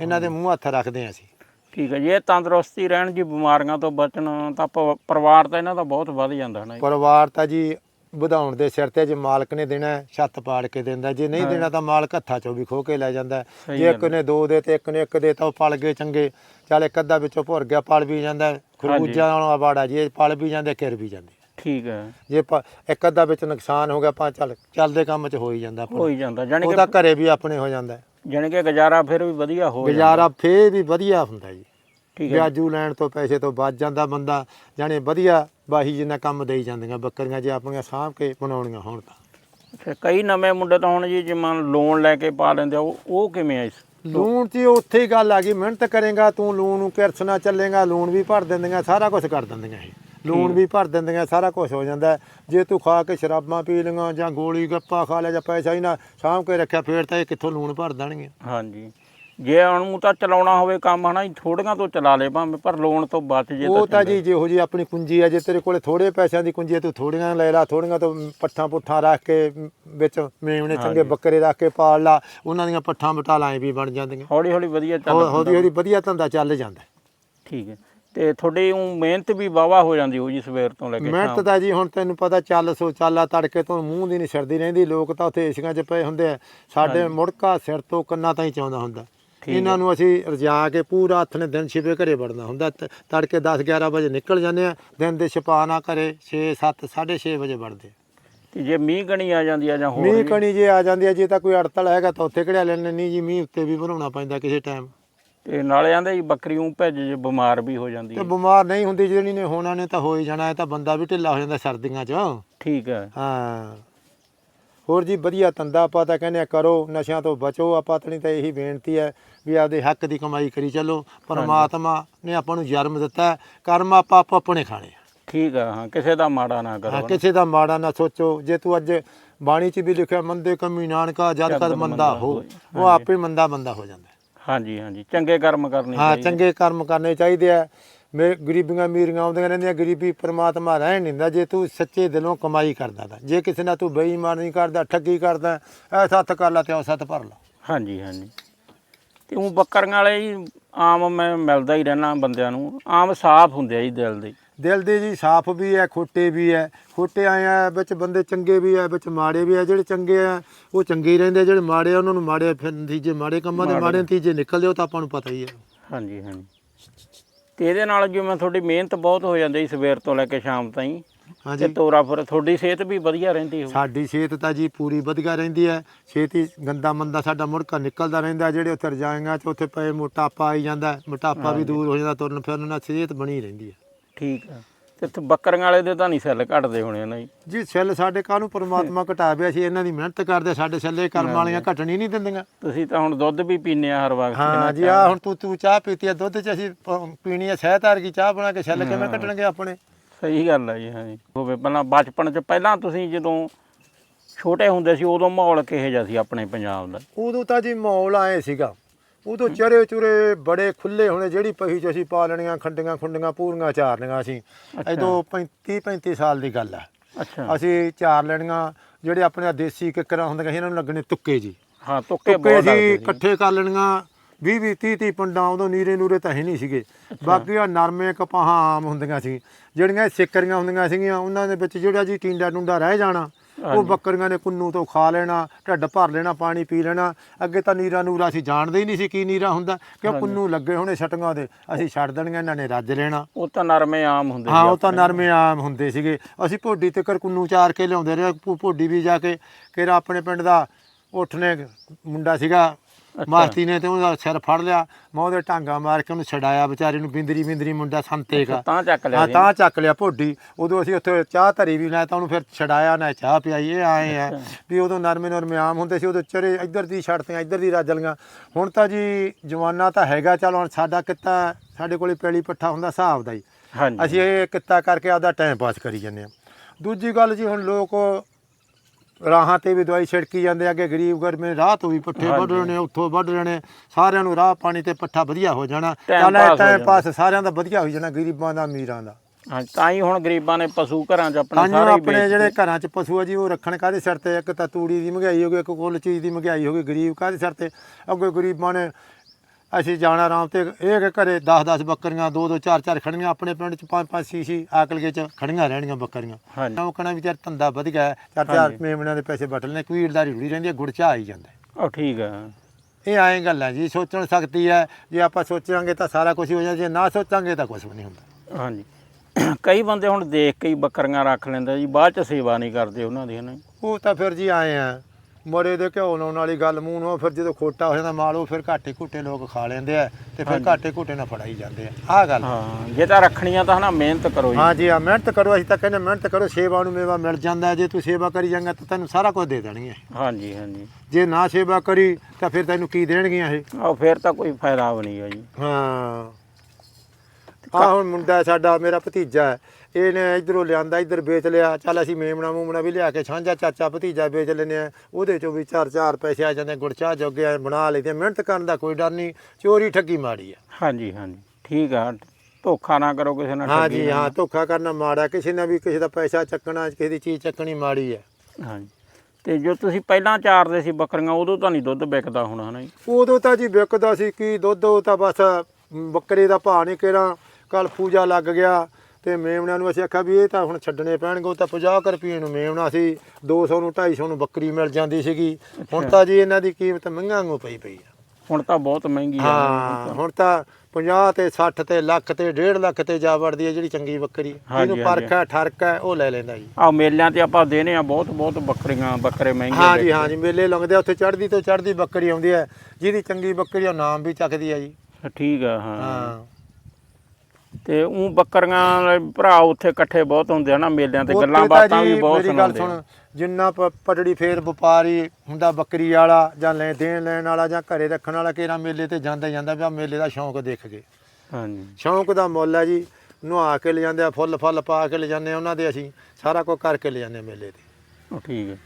ਇਹਨਾਂ ਦੇ ਮੂੰਹ ਹੱਥ ਰੱਖਦੇ ਆ ਅਸੀਂ। ਠੀਕ ਹੈ ਜੀ ਇਹ ਤੰਦਰੁਸਤੀ ਰਹਿਣ ਜੀ ਬਿਮਾਰੀਆਂ ਤੋਂ ਬਚਣ ਤਾਂ ਪ- ਪਰਿਵਾਰ ਤਾਂ ਇਹਨਾਂ ਦਾ ਬਹੁਤ ਵੱਧ ਜਾਂਦਾ ਹੈ ਪਰਿਵਾਰ ਤਾਂ ਜੀ ਵਧਾਉਣ ਦੇ ਸਿਰ ਤੇ ਜੇ ਮਾਲਕ ਨੇ ਦੇਣਾ ਹੈ, ਛੱਤ ਪਾੜ ਕੇ ਦਿੰਦਾ ਜੇ ਨਹੀਂ ਦੇਣਾ ਤਾਂ ਮਾਲਕ ਹੱਥਾਂ ਚੋਂ ਵੀ ਖੋ ਕੇ ਲੈ ਜਾਂਦਾ। ਹੈ। ਸਹੀ ਜੇ ਇੱਕ ਗੱਲ ਨੇ ਦੋ ਦੇ ਤੇ ਇੱਕ ਨੇ ਇੱਕ ਦੇ ਤਾਂ ਉਹ ਪਲ ਗਏ ਚੰਗੇ ਚੱਲ ਇੱਕ ਅੱਧਾ ਵਿੱਚੋਂ ਭੁਰ ਗਿਆ ਪਲ ਵੀ ਜਾਂਦਾ ਹੈ। ਖਰਬੂਜਾ ਨਾਲੋਂ ਆਵਾੜਾ ਜੀ ਇਹ ਪਲ ਵੀ ਜਾਂਦੇ ਕਿਰ ਵੀ ਜਾਂਦੇ। ਠੀਕ ਹੈ। ਜੇ ਪ- ਇੱਕ ਅੱਧਾ ਵਿੱਚ ਨੁਕਸਾਨ ਹੋ ਗਿਆ ਆਪਾਂ ਚੱਲ ਚੱਲਦੇ ਕੰਮ 'ਚ ਹੋ ਹੀ ਜਾਂਦਾ ਆਪਣਾ। ਹੋ ਹੀ ਜਾਂਦਾ ਜਾਣੀ ਉਹ ਕਿ ਤਾਂ ਘਰੇ ਵੀ ਆਪਣੇ ਹੋ ਜਾਂਦਾ ਹੈ। ਜਾਣੀ ਕਿ ਗੁਜ਼ਾਰਾ ਫਿਰ ਵੀ ਵਧੀਆ ਹੋ ਜਾਂਦਾ। ਗੁਜ਼ਾਰਾ ਫੇਰ ਵੀ ਵਧੀਆ ਹੁੰਦਾ ਜੀ। ਠੀਕ ਹੈ। ਵਿਆਜੂ ਲੈਣ ਤੋਂ ਪੈਸੇ ਤੋਂ ਬਚ ਜਾਂਦਾ ਬੰਦਾ ਜਾਣੇ ਵਧੀਆ ਬਾਹੀ ਜਿੰਨਾ ਕੰਮ ਦੇਈ ਜਾਂਦੀਆਂ ਬੱਕਰੀਆਂ ਜੇ ਆਪਣੀਆਂ ਸਾਂਭ ਕੇ ਬਣਾਉਣੀਆਂ ਹੋਣ ਤਾਂ। ਤੇ ਕਈ ਨਵੇਂ ਮੁੰਡੇ ਤਾਂ ਹੁਣ ਜੀ ਜਿਵੇਂ ਲੋਨ ਲੈ ਕੇ ਪਾ ਲੈਂਦੇ ਆ ਉਹ ਉਹ ਕਿਵੇਂ ਆ ਇਸ? ਲੂਣ ਤੇ ਉੱਥੇ ਹੀ ਗੱਲ ਆ ਗਈ ਮਿਹਨਤ ਕਰੇਗਾ ਤੂੰ ਲੂਣ ਨੂੰ ਕਿਰਸਨਾ ਚੱਲੇਗਾ ਲੂਣ ਵੀ ਭਰ ਦਿੰਦੀਆਂ ਸਾਰਾ ਕੁਝ ਕਰ ਦਿੰਦੀਆਂ ਇਹ। ਲੂਣ ਵੀ ਭਰ ਦਿੰਦੀਆਂ ਸਾਰਾ ਕੁਝ ਹੋ ਜਾਂਦਾ। ਜੇ ਤੂੰ ਖਾ ਕੇ ਸ਼ਰਾਬਾਂ ਪੀ ਲਈਆਂ ਜਾਂ ਗੋਲੀ ਗੱਪਾ ਖਾ ਲਿਆ ਜਾਂ ਪੈਸਾ ਹੀ ਨਾ ਸਾਂਭ ਕੇ ਰੱਖਿਆ ਫੇਰ ਤਾਂ ਇਹ ਕਿੱਥੋਂ ਲੂਣ ਭਰ ਦੇਣਗੇ ਹਾਂਜੀ ਜੇ ਉਹਨੂੰ ਤਾਂ ਚਲਾਉਣਾ ਹੋਵੇ ਕੰਮ ਹਨਾ ਥੋੜੀਆਂ ਤੋਂ ਚਲਾ ਲੇ ਭਾਵੇਂ ਪਰ ਲੋਨ ਤੋਂ ਬਚ ਜੇ ਉਹ ਤਾਂ। ਜੀ ਜਿਹੋ ਜੀ ਆਪਣੀ ਕੁੰਜੀ ਆ ਜੇ ਤੇਰੇ ਕੋਲੇ ਥੋੜੇ ਪੈਸਿਆਂ ਦੀ ਕੁੰਜੀ ਆ ਤੂੰ ਥੋੜੀਆਂ ਲੈ ਲਾ ਥੋੜੀਆਂ ਤੋਂ ਪੱਠਾਂ ਪੁੱਠਾਂ ਰੱਖ ਕੇ ਵਿੱਚ ਮੇਵਣੇ ਚੰਗੇ। ਬੱਕਰੇ ਰੱਖ ਕੇ ਪਾਲ ਲਾ ਉਹਨਾਂ ਦੀਆਂ ਪੱਠਾਂ ਬਟਾਲਾਂ ਵੀ ਬਣ ਜਾਂਦੀਆਂ ਹੌਲੀ ਹੌਲੀ ਵਧੀਆ ਚੱਲ ਹੌਲੀ। ਹੌਲੀ ਵਧੀਆ ਧੰਦਾ ਚੱਲ ਜਾਂਦਾ। ਠੀਕ ਹੈ ਤੇ ਤੁਹਾਡੀ ਉਹ ਮਿਹਨਤ ਵੀ ਵਾਵਾ ਹੋ ਜਾਂਦੀ ਹੋ ਜੀ ਸਵੇਰ ਤੋਂ ਲੈ ਕੇ ਮਿਹਨਤ ਸ਼ਾਮ। ਦਾ ਜੀ ਹੁਣ ਤੈਨੂੰ ਪਤਾ ਚੱਲ ਸੋ ਚੱਲਾ ਤੜਕੇ ਤੋਂ ਮੂੰਹ ਦੀ ਨਹੀਂ ਛੜਦੀ ਰਹਿੰਦੀ ਲੋਕ ਤਾਂ ਉੱਥੇ ਏਸੀਆਂ 'ਚ ਪਏ ਹੁੰਦੇ ਆ। ਸਾਡੇ। ਮੁੜਕਾ ਸਿਰ ਤੋਂ ਕੰਨਾਂ ਤਾਈਂ ਚਾਉਂਦਾ ਹੁੰਦਾ। ਠੀਕ ਇਹਨਾਂ ਹੈ। ਨੂੰ ਅਸੀਂ ਰਜਾ ਕੇ ਪੂਰਾ ਹੱਥ ਨੇ ਦਿਨ ਛਿਪੇ ਘਰੇ ਵੜਨਾ ਹੁੰਦਾ। ਤ- ਤੜਕੇ 10 11 ਵਜੇ ਨਿਕਲ ਜਾਂਦੇ ਆ। ਦਿਨ ਦੇ ਛਪਾ ਨਾ ਕਰੇ 6 7 6:30 ਵਜੇ ਵੜਦੇ ਤੇ ਜੇ ਮੀਂਹ ਕਣੀ ਆ ਜਾਂਦੀ ਆ ਜਾਂ ਹੋਰ ਮੀਂਹ ਵੀ- ਕਣੀ ਜੇ ਆ ਜਾਂਦੀ ਆ ਜੇ ਤਾਂ ਕੋਈ ਅੜਤਲ ਹੈਗਾ ਤਾਂ ਉੱਥੇ ਕਿਹੜਾ ਲੈਣੇ? ਨਹੀਂ ਜੀ ਮੀਂਹ ਉੱਤੇ ਵੀ ਬਣਾਉਣਾ ਪੈਂਦਾ ਕਿਸੇ ਟਾਈਮ। ਤੇ ਨਾਲੇ ਆਂਦੇ ਜੀ ਬੱਕਰੀ ਉਹ ਭੱਜ ਜੇ ਬਿਮਾਰ ਵੀ ਹੋ ਜਾਂਦੀ ਤੇ ਹੈ। ਬਿਮਾਰ ਨਹੀਂ ਹੁੰਦੀ ਜਿਹੜੀ ਨੇ ਹੋਣਾ ਨੇ ਤਾਂ ਹੋ ਹੀ ਜਾਣਾ ਇਹ ਤਾਂ ਬੰਦਾ ਵੀ ਢਿੱਲਾ ਹੋ ਜਾਂਦਾ ਸਰਦੀਆਂ 'ਚ। ਠੀਕ ਹੈ। ਹਾਂ। ਹੋਰ ਜੀ ਵਧੀਆ ਧੰਦਾ ਆਪਾਂ ਤਾਂ ਕਹਿੰਦੇ ਆ ਕਰੋ ਨਸ਼ਿਆਂ ਤੋਂ ਬਚੋ ਆਪਾਂ ਤਣੀ ਤਾਂ ਇਹੀ ਬੇਨਤੀ ਹੈ ਵੀ ਆਪਦੇ ਹੱਕ ਦੀ ਕਮਾਈ ਕਰੀ ਚੱਲੋ ਪਰਮਾਤਮਾ ਨੇ ਆਪਾਂ ਨੂੰ ਜਨਮ ਦਿੱਤਾ ਹੈ, ਕਰਮ ਆਪਾਂ ਆਪੋ ਆਪਣੇ ਖਾਣੇ ਆ। ਠੀਕ ਹੈ ਹਾਂ ਕਿਸੇ ਦਾ ਮਾੜਾ ਨਾ ਹਾਂ, ਕਰੋ ਕਿਸੇ ਦਾ ਮਾੜਾ ਨਾ ਸੋਚੋ ਜੇ ਤੂੰ ਅੱਜ ਬਾਣੀ 'ਚ ਵੀ ਲਿਖਿਆ ਮੰਦੇ ਕਮੀ ਨਾਨਕਾ ਜਦ ਜਦ ਕਦ ਮੰਦਾ ਮੰਦਾ ਹੋ ਹੋਏ। ਉਹ ਆਪੇ ਮੰਦਾ ਬੰਦਾ ਹੋ ਜਾਂਦਾ। ਹਾਂਜੀ ਹਾਂਜੀ। ਚੰਗੇ ਕਰਮ ਕਰਨੇ ਹਾਂ ਚਾਹੀਦੇ। ਚੰਗੇ ਕਰਮ ਕਰਨੇ ਚਾਹੀਦੇ ਆ। ਮੇ ਗਰੀਬੀਆਂ ਮੀਰੀਆਂ ਆਉਂਦੀਆਂ ਰਹਿੰਦੀਆਂ ਗਰੀਬੀ ਪਰਮਾਤਮਾ ਰਹਿਣ ਨਹੀਂ ਦਿੰਦਾ। ਜੇ ਤੂੰ ਸੱਚੇ ਦਿਲੋਂ ਕਮਾਈ ਕਰਦਾ ਤਾਂ। ਜੇ ਕਿਸੇ ਨਾਲ ਤੂੰ ਬੇਈਮਾਨੀ ਕਰਦਾ ਠੱਗੀ ਕਰਦਾ ਐ ਸੱਤ ਕਰ ਲਾ ਤੇ ਉਹ ਸੱਤ ਭਰ ਲਾ। ਹਾਂਜੀ ਹਾਂਜੀ। ਤੇ ਉਹ ਬੱਕਰੀਆਂ ਵਾਲੇ ਜੀ ਆਮ ਮੈਂ ਮਿਲਦਾ ਹੀ ਰਹਿਣਾ ਬੰਦਿਆਂ ਨੂੰ। ਆਮ ਸਾਫ਼ ਹੁੰਦੇ ਆ ਜੀ ਦਿਲ ਦੇ। ਦਿਲ ਦੇ ਜੀ ਸਾਫ਼ ਵੀ ਹੈ ਖੋਟੇ ਵੀ ਹੈ। ਖੋਟੇ ਆਏ ਆ ਵਿੱਚ ਬੰਦੇ ਚੰਗੇ ਵੀ ਆ ਵਿੱਚ ਮਾੜੇ ਵੀ ਆ। ਜਿਹੜੇ ਚੰਗੇ ਆ ਉਹ ਚੰਗੇ ਹੀ ਰਹਿੰਦੇ ਜਿਹੜੇ ਮਾੜੇ ਆ ਉਹਨਾਂ ਨੂੰ ਮਾੜੇ ਫਿਰ ਨਤੀਜੇ ਮਾੜੇ ਕੰਮਾਂ ਦੇ ਮਾੜੇ। ਨਤੀਜੇ ਨਿਕਲਦੇ ਉਹ ਤਾਂ ਆਪਾਂ ਨੂੰ ਪਤਾ ਹੀ ਹੈ ਹਾਂਜੀ ਹਾਂਜੀ। ਤੇ ਇਹਦੇ ਨਾਲ ਜਿਵੇਂ ਤੁਹਾਡੀ ਮਿਹਨਤ ਬਹੁਤ ਹੋ ਜਾਂਦੀ ਸਵੇਰ ਤੋਂ ਲੈ ਕੇ ਸ਼ਾਮ ਤਾਈਂ। ਤੇ ਹਾਂਜੀ ਤੋਰਾ ਫਿਰ ਤੁਹਾਡੀ ਸਿਹਤ ਵੀ ਵਧੀਆ ਰਹਿੰਦੀ ਹੋ ਸਾਡੀ ਸਿਹਤ ਤਾਂ ਜੀ ਪੂਰੀ ਵਧੀਆ ਰਹਿੰਦੀ ਹੈ। ਛੇਤੀ ਗੰਦਾ ਮੰਦਾ ਸਾਡਾ ਮੁੜਕਾ ਨਿਕਲਦਾ ਰਹਿੰਦਾ ਜਿਹੜੇ ਉੱਥੇ ਰਜਾਈਆਂ 'ਚ ਉੱਥੇ ਪਏ ਮੋਟਾਪਾ ਆਈ ਜਾਂਦਾ ਮੋਟਾਪਾ ਵੀ। ਦੂਰ ਹੋ ਜਾਂਦਾ ਤੁਰਨ ਫਿਰਨ ਨਾਲ ਸਿਹਤ ਬਣੀ ਰਹਿੰਦੀ ਹੈ। ਠੀਕ। ਆ ਤੇ ਇੱਥੇ ਬੱਕਰੀਆਂ ਵਾਲੇ ਦੇ ਤਾਂ ਨਹੀਂ ਸੈੱਲ ਘਟਦੇ ਹੋਣੇ ਨਾ ਜੀ ਜੀ ਸੈੱਲ ਸਾਡੇ ਕਾਹਨੂੰ ਪਰਮਾਤਮਾ ਘਟਾਵੇ ਅਸੀਂ ਇਹਨਾਂ ਦੀ ਮਿਹਨਤ ਕਰਦੇ ਸਾਡੇ ਸੈੱਲੇ ਕਰਮ ਵਾਲੀਆਂ ਘਟਣੀ ਨਹੀਂ ਦਿੰਦੀਆਂ। ਤੁਸੀਂ ਤਾਂ ਹੁਣ ਦੁੱਧ ਵੀ ਪੀਂਦੇ ਆ ਹਰ ਵਕਤ ਹਾਂ ਜੀ ਆ ਹੁਣ ਤੂੰ ਤੂੰ ਚਾਹ ਪੀਤੀ ਆ ਦੁੱਧ 'ਚ ਅਸੀਂ ਪ- ਪੀਣੀ ਆ ਸਹਿਤ ਵਰਗੀ ਚਾਹ ਬਣਾ ਕੇ ਸੈੱਲ ਕਿਵੇਂ ਹਾਂ। ਘਟਣਗੇ ਆਪਣੇ? ਸਹੀ ਗੱਲ ਹੈ ਜੀ। ਹਾਂਜੀ ਹੋਵੇ ਪਹਿਲਾਂ ਬਚਪਨ ਚ ਪਹਿਲਾਂ ਤੁਸੀਂ ਜਦੋਂ ਛੋਟੇ ਹੁੰਦੇ ਸੀ ਉਦੋਂ ਮਾਹੌਲ ਕਿਹੋ ਜਿਹਾ ਸੀ ਆਪਣੇ ਪੰਜਾਬ ਦਾ? ਉਦੋਂ ਤਾਂ ਜੀ ਮਾਹੌਲ ਆਏ ਸੀਗਾ। ਉਦੋਂ ਚਰੇ ਚੁਰੇ ਬੜੇ ਖੁੱਲੇ ਹੋਣੇ ਜਿਹੜੀ ਪਹੀ ਚ ਅਸੀਂ ਪਾ ਲੈਣੀਆਂ ਖੰਡੀਆਂ ਖੁੰਡੀਆਂ ਪੂਰੀਆਂ ਚਾਰਨੀਆਂ ਸੀ ਇਦੋਂ 35 35 ਸਾਲ ਦੀ ਗੱਲ ਹੈ। ਅੱਛਾ। ਅਸੀਂ ਚਾਰ ਲੈਣੀਆਂ ਜਿਹੜੇ ਆਪਣੇ ਦੇਸੀ ਕਿੱਕਰਾਂ ਹੁੰਦੀਆਂ ਸੀ ਇਹਨਾਂ ਨੂੰ ਲੱਗਣੇ ਤੁੱਕੇ ਜੀ। ਹਾਂ ਤੁੱਕੇ ਬਹੁਤ ਲੱਗਦੇ ਸੀ ਇਕੱਠੇ ਕਰ ਲੈਣੀਆਂ 20 20 30 30 ਪਿੰਡਾਂ ਉਦੋਂ ਨੀਰੇ ਨੂਰੇ ਤਾਂ ਹੈ ਨਹੀਂ ਸੀਗੇ। ਬਾਕੀ ਆ ਨਰਮੇ ਕਪਾਹਾਂ ਆਮ ਹੁੰਦੀਆਂ ਸੀ ਜਿਹੜੀਆਂ ਸਿੱਕਰੀਆਂ ਹੁੰਦੀਆਂ ਸੀਗੀਆਂ ਉਹਨਾਂ ਦੇ ਵਿੱਚ ਜਿਹੜਾ ਜੀ ਟੀਂਡਾ ਟੁੰਡਾ ਰਹਿ ਜਾਣਾ ਉਹ। ਬੱਕਰੀਆਂ ਨੇ ਕੁੰਨੂ ਤੋਂ ਖਾ ਲੈਣਾ ਢਿੱਡ ਭਰ ਲੈਣਾ ਪਾਣੀ ਪੀ ਲੈਣਾ। ਅੱਗੇ ਤਾਂ ਨੀਰਾ ਨੂਰਾ ਅਸੀਂ ਜਾਣਦੇ ਹੀ ਨਹੀਂ ਸੀ ਕੀ ਨੀਰਾ ਹੁੰਦਾ ਕਿਉਂ ਕੁੰਨੂ ਲੱਗੇ ਹੋਣੇ ਛਟੀਆਂ ਦੇ ਅਸੀਂ ਛੱਡ ਦੇਣੀਆਂ ਇਹਨਾਂ ਨੇ ਰੱਜ ਲੈਣਾ। ਉਹ ਤਾਂ ਨਰਮੇ ਆਮ ਹੁੰਦੇ ਹਾਂ ਉਹ ਤਾਂ ਨਰਮੇ ਆਮ ਹੁੰਦੇ ਸੀਗੇ। ਅਸੀਂ ਭੋਡੀ ਤੇ ਕੁੰਨੂ ਚਾਰ ਕੇ ਲਿਆਉਂਦੇ ਰਹੇ ਭੋਡੀ ਵੀ ਜਾ ਕੇ ਕਿਹੜਾ ਆਪਣੇ ਪਿੰਡ ਦਾ ਉੱਠ ਨੇ ਮੁੰਡਾ ਸੀਗਾ ਮਾਸਤੀ ਨੇ ਤੇ ਉਹਦਾ ਸਿਰ ਫੜ ਲਿਆ ਮੈਂ ਉਹਦੇ ਟਾਂਗਾ ਮਾਰ ਕੇ ਉਹਨੂੰ ਛਡਾਇਆ ਵਿਚਾਰੇ ਨੂੰ ਬਿੰਦਰੀ ਬਿੰਦਰੀ ਮੁੰਡਾ ਸੰਤੇ ਕਾ। ਤਾਂ ਚੱਕ ਲਿਆ ਹਾਂ। ਤਾਂ ਚੱਕ ਲਿਆ ਭੋਡੀ। ਉਦੋਂ ਅਸੀਂ ਉੱਥੇ ਚਾਹ ਧਰੀ ਵੀ ਨਾ ਤਾਂ ਉਹਨੂੰ ਫਿਰ ਛਡਾਇਆ ਨਾ ਚਾਹ ਪਿਆਈ ਇਹ ਆਏ ਆ। ਵੀ ਉਦੋਂ ਨਰਮੇ ਨਰਮੇ ਆਮ ਹੁੰਦੇ ਸੀ ਉਦੋਂ ਚਰੇ ਇੱਧਰ ਦੀ ਛੱਡਤੀਆਂ ਇੱਧਰ ਦੀ ਰਾਜਲੀਆਂ ਹੁਣ ਤਾਂ ਜੀ ਜਵਾਨਾ ਤਾਂ ਹੈਗਾ ਚਲ ਹੁਣ ਸਾਡਾ ਕਿੱਤਾ ਸਾਡੇ ਕੋਲੇ ਪੈਲੀ ਪੱਠਾ ਹੁੰਦਾ ਹਿਸਾਬ ਦਾ ਹੀ। ਅਸੀਂ ਇਹ ਕਿੱਤਾ ਕਰਕੇ ਆਪਦਾ ਟਾਈਮ ਪਾਸ ਕਰੀ ਜਾਂਦੇ ਆ ਦੂਜੀ ਗੱਲ ਜੀ ਹੁਣ ਲੋਕ ਰਾਹਾਂ ਤੇ ਵੀ ਦਵਾਈ ਛਿੜਕੀ ਜਾਂਦੇ ਅੱਗੇ ਗਰੀਬ ਗਰਮੇ ਰਾਹ ਤੋਂ ਵੀ ਪੱਠੇ ਵੱਢ ਨੇ ਉੱਥੋਂ ਵੱਢ ਰਹੇ ਨੇ ਸਾਰਿਆਂ ਨੂੰ ਰਾਹ ਪਾਣੀ ਤੇ ਪੱਠਾ ਵਧੀਆ ਹੋ ਜਾਣਾ। ਚੱਲ ਟਾਈਮ। ਪਾਸ ਸਾਰਿਆਂ ਦਾ ਵਧੀਆ ਹੋ ਜਾਣਾ ਗਰੀਬਾਂ ਦਾ ਅਮੀਰਾਂ ਦਾ। ਹਾਂ ਤਾਂ ਹੀ ਹੁਣ ਗਰੀਬਾਂ ਨੇ ਪਸ਼ੂ ਘਰਾਂ 'ਚ ਆਪਣੇ ਸਾਰੇ ਆਪਣੇ ਜਿਹੜੇ। ਘਰਾਂ 'ਚ ਪਸ਼ੂ ਆ ਜੀ ਉਹ ਰੱਖਣ ਕਾਹਦੇ ਸਿਰ ਤੇ? ਇੱਕ ਤਾਂ ਤੂੜੀ ਦੀ ਮਹਿੰਗਾਈ ਹੋ ਗਈ ਇੱਕ ਕੁੱਲ ਚੀਜ਼ ਦੀ ਮਹਿੰਗਾਈ ਹੋ ਗਈ ਗਰੀਬ ਕਾਹਦੇ ਸਿਰ ਤੇ? ਅੱਗੇ ਗਰੀਬਾਂ ਨੇ ਅਸੀਂ ਜਾਣਾ ਆਰਾਮ ਤੇ ਇਹ ਕਿ ਘਰੇ 10-10 ਬੱਕਰੀਆਂ 2-2 4-4 ਖੜੀਆਂ ਆਪਣੇ ਪਿੰਡ 'ਚ 5-5 ਛੇ ਆਕਲਗੇ 'ਚ ਖੜੀਆਂ ਰਹਿਣੀਆਂ ਬੱਕਰੀਆਂ। ਹਾਂਜੀ। ਉਹ ਕਹਣਾ ਵੀ ਚਾਰ ਧੰਦਾ ਵਧੀਆ ਹੈ ਚਾਰ ਚਾਰ। ਮੇਮਣਿਆਂ ਦੇ ਪੈਸੇ ਬਟਲ ਨੇ ਕਵੀੜਦਾਰੀ ਰੁੜੀ ਰਹਿੰਦੀ ਹੈ ਗੁੜ ਚਾਹ ਆਈ ਜਾਂਦਾ। ਹੈ। ਉਹ ਠੀਕ ਆ। ਇਹ ਐਂ ਗੱਲ ਹੈ ਜੀ ਸੋਚਣ ਸਕਤੀ ਹੈ ਜੇ ਆਪਾਂ ਸੋਚਾਂਗੇ ਤਾਂ ਸਾਰਾ ਕੁਝ ਹੋ ਜਾਏ ਜੇ ਨਾ ਸੋਚਾਂਗੇ ਤਾਂ ਕੁਝ ਵੀ ਨਹੀਂ ਹੁੰਦਾ। ਹਾਂਜੀ। <clears throat> ਕਈ ਬੰਦੇ ਹੁਣ ਦੇਖ ਕੇ ਹੀ ਬੱਕਰੀਆਂ ਰੱਖ ਲੈਂਦੇ ਜੀ ਬਾਅਦ 'ਚ ਸੇਵਾ ਨਹੀਂ ਕਰਦੇ ਉਹਨਾਂ ਦੀ ਹਨਾ ਉਹ ਤਾਂ ਫਿਰ ਜੀ ਆਏ ਆ ਮਰੇ ਦੇ ਘਿਓ ਲਾਉਣ ਵਾਲੀ ਗੱਲ ਮੂੰਹ ਨੂੰ ਫਿਰ ਜਦੋਂ ਖੋਟਾ ਹੋ ਜਾਂਦਾ ਮਾਲ ਉਹ ਫਿਰ ਘਾਟੇ ਘੁੱਟੇ ਲੋਕ ਖਾ ਲੈਂਦੇ ਆ ਤੇ ਫਿਰ। ਘਾਟੇ ਘੁੱਟੇ ਨਾਲ ਫੜਾਈ ਜਾਂਦੇ ਆ। ਆਹ ਗੱਲ। ਹਾਂ ਜੇ ਤਾਂ ਰੱਖਣੀਆਂ ਤਾਂ ਹਨਾ ਮਿਹਨਤ ਕਰੋ ਜੀ। ਹਾਂ ਜੀ ਆ ਮਿਹਨਤ ਕਰੋ ਅਸੀਂ ਤਾਂ ਕਹਿੰਦੇ ਮਿਹਨਤ ਕਰੋ ਸੇਵਾ ਨੂੰ ਮੇਵਾ ਮਿਲ ਜਾਂਦਾ। ਜੇ ਤੂੰ ਸੇਵਾ ਕਰੀ ਜਾਂਗਾ ਤਾਂ ਤੈਨੂੰ ਸਾਰਾ ਕੁਝ ਦੇ ਦੇਣਗੇ। ਹਾਂਜੀ ਹਾਂਜੀ। ਜੇ ਨਾ ਸੇਵਾ ਕਰੀ ਤਾਂ ਫਿਰ ਤੈਨੂੰ ਕੀ ਦੇਣਗੀਆਂ ਇਹ? ਉਹ ਫਿਰ ਤਾਂ ਕੋਈ ਫਾਇਦਾ ਨਹੀਂ ਹੈ ਜੀ। ਹਾਂ। ਆ ਹੁਣ ਮੁੰਡਾ ਸਾਡਾ ਮੇਰਾ ਭਤੀਜਾ ਹੈ। ਇਹਨੇ ਇਧਰੋਂ ਲਿਆਂਦਾ ਇਧਰ ਵੇਚ ਲਿਆ। ਚੱਲ ਅਸੀਂ ਮੇਮਣਾ ਮੂਮਣਾ ਵੀ ਲਿਆ ਕੇ ਸਾਂਝਾ ਚਾਚਾ ਭਤੀਜਾ ਵੇਚ ਲੈਨੇ ਆ ਉਹਦੇ ਚੋਂ ਵੀ ਚਾਰ ਚਾਰ ਪੈਸੇ ਆ ਜਾਂਦੇ ਗੁੜ ਚਾਹ ਜੋਗੇ ਬਣਾ ਲਈਦੇ। ਮਿਹਨਤ ਕਰਨ ਦਾ ਕੋਈ ਡਰ ਨਹੀਂ ਚੋਰੀ ਠੱਗੀ ਮਾੜੀ ਆ। ਹਾਂਜੀ ਹਾਂਜੀ। ਠੀਕ ਆ ਧੋਖਾ ਨਾ ਕਰੋ ਕਿਸੇ ਨਾਲ ਹਾਂ ਠੱਗੀ ਜੀ ਨਾ। ਹਾਂ ਧੋਖਾ ਕਰਨਾ ਮਾੜਾ ਕਿਸੇ ਨੇ ਵੀ ਕਿਸੇ ਦਾ ਪੈਸਾ ਚੱਕਣਾ ਕਿਸੇ ਦੀ ਚੀਜ਼ ਚੱਕਣੀ ਮਾੜੀ ਹੈ ਹਾਂਜੀ। ਤੇ ਜੋ ਤੁਸੀਂ ਪਹਿਲਾਂ ਚਾਰਦੇ ਸੀ ਬੱਕਰੀਆਂ ਉਦੋਂ ਤਾਂ ਨਹੀਂ ਦੁੱਧ ਵਿਕਦਾ ਹੋਣਾ ਹਨਾ ਜੀ? ਉਦੋਂ ਤਾਂ ਜੀ ਵਿਕਦਾ ਸੀ ਕੀ ਦੁੱਧ ਉਹ ਤਾਂ ਬਸ ਬੱਕਰੇ ਦਾ ਭਾਅ ਨਹੀਂ ਕਿਹੜਾ। ਕੱਲ ਪੂਜਾ ਲੱਗ ਗਿਆ ਤੇ ਮੇਮਣਿਆਂ ਨੂੰ ਅਸੀਂ ਆਖਿਆ ਵੀ ਇਹ ਤਾਂ ਹੁਣ ਛੱਡਣੇ ਪੈਣਗੇ ਉਹ ਤਾਂ 50 ਰੁਪਏ ਨੂੰ ਮੇਮਣਾ ਸੀ 200 ਨੂੰ 250 ਨੂੰ ਬੱਕਰੀ ਮਿਲ ਜਾਂਦੀ ਸੀਗੀ। ਹੁਣ ਤਾਂ ਜੀ ਇਹਨਾਂ ਦੀ ਕੀਮਤ ਮਹਿੰਗਾ ਵਾਂਗੂ ਪਈ ਪਈ ਆ। ਹੁਣ ਤਾਂ ਬਹੁਤ ਮਹਿੰਗੀ ਆ। ਹਾਂ ਹੁਣ ਤਾਂ 50 ਤੇ 60 ਤੇ ਲੱਖ ਤੇ 1.5 ਲੱਖ ਤੇ ਜਾ ਵੜਦੀ ਹੈ ਜਿਹੜੀ ਚੰਗੀ ਬੱਕਰੀ। ਜਿਹਨੂੰ। ਪਰਖ ਹੈ ਠਰਕ ਹੈ ਉਹ ਲੈ ਲੈਂਦਾ ਜੀ। ਆ ਮੇਲਿਆਂ ਤੇ ਆਪਾਂ ਦੇਨੇ ਆ ਬਹੁਤ ਬਹੁਤ ਬੱਕਰੀਆਂ ਬੱਕਰੇ ਮਹਿੰਗੇ ਹਾਂ ਜੀ। ਹਾਂ ਜੀ ਮੇਲੇ ਲੰਘਦੇ ਆ, ਉੱਥੇ ਚੜ੍ਹਦੀ ਤੋਂ ਚੜ੍ਹਦੀ ਬੱਕਰੀ ਆਉਂਦੀ ਹੈ ਜਿਹਦੀ ਚੰਗੀ ਬੱਕਰੀ ਆ ਨਾਮ ਵੀ ਚੱਕਦੀ ਹੈ ਜੀ। ਠੀਕ ਆ ਹਾਂ। ਹਾਂ। ਤੇ ਉਹ ਬੱਕਰੀਆਂ ਵਾਲੇ ਭਰਾ ਉੱਥੇ ਇਕੱਠੇ ਬਹੁਤ ਹੁੰਦੇ ਆ ਨਾ ਮੇਲਿਆਂ ਤੇ ਗੱਲਾਂ ਬਾਤਾਂ ਵੀ ਬਹੁਤ ਸੁਣਾਉਂਦੇ ਸੁਣ ਜਿੰਨਾ ਪਟੜੀ ਫੇਰ ਵਪਾਰੀ ਹੁੰਦਾ ਬੱਕਰੀ ਵਾਲਾ ਜਾਂ ਲੈ ਦੇਣ ਲੈਣ ਵਾਲਾ ਜਾਂ ਘਰੇ ਰੱਖਣ ਵਾਲਾ ਕਿਹੜਾ ਮੇਲੇ ਤੇ ਜਾਂਦਾ ਜਾਂਦਾ ਵੀ ਆ ਮੇਲੇ ਦਾ ਸ਼ੌਂਕ ਦੇਖ ਕੇ। ਹਾਂਜੀ। ਸ਼ੌਂਕ ਦਾ ਮੁੱਲ ਹੈ ਜੀ ਨੁਹਾ ਕੇ ਲੈ ਜਾਂਦੇ ਆ ਫੁੱਲ ਫੁੱਲ ਪਾ ਕੇ ਲੈ ਜਾਂਦੇ ਉਹਨਾਂ ਦੇ ਅਸੀਂ ਸਾਰਾ ਕੁਝ ਕਰਕੇ ਲੈ ਜਾਂਦੇ ਮੇਲੇ ਤੇ। ਠੀਕ ਹੈ।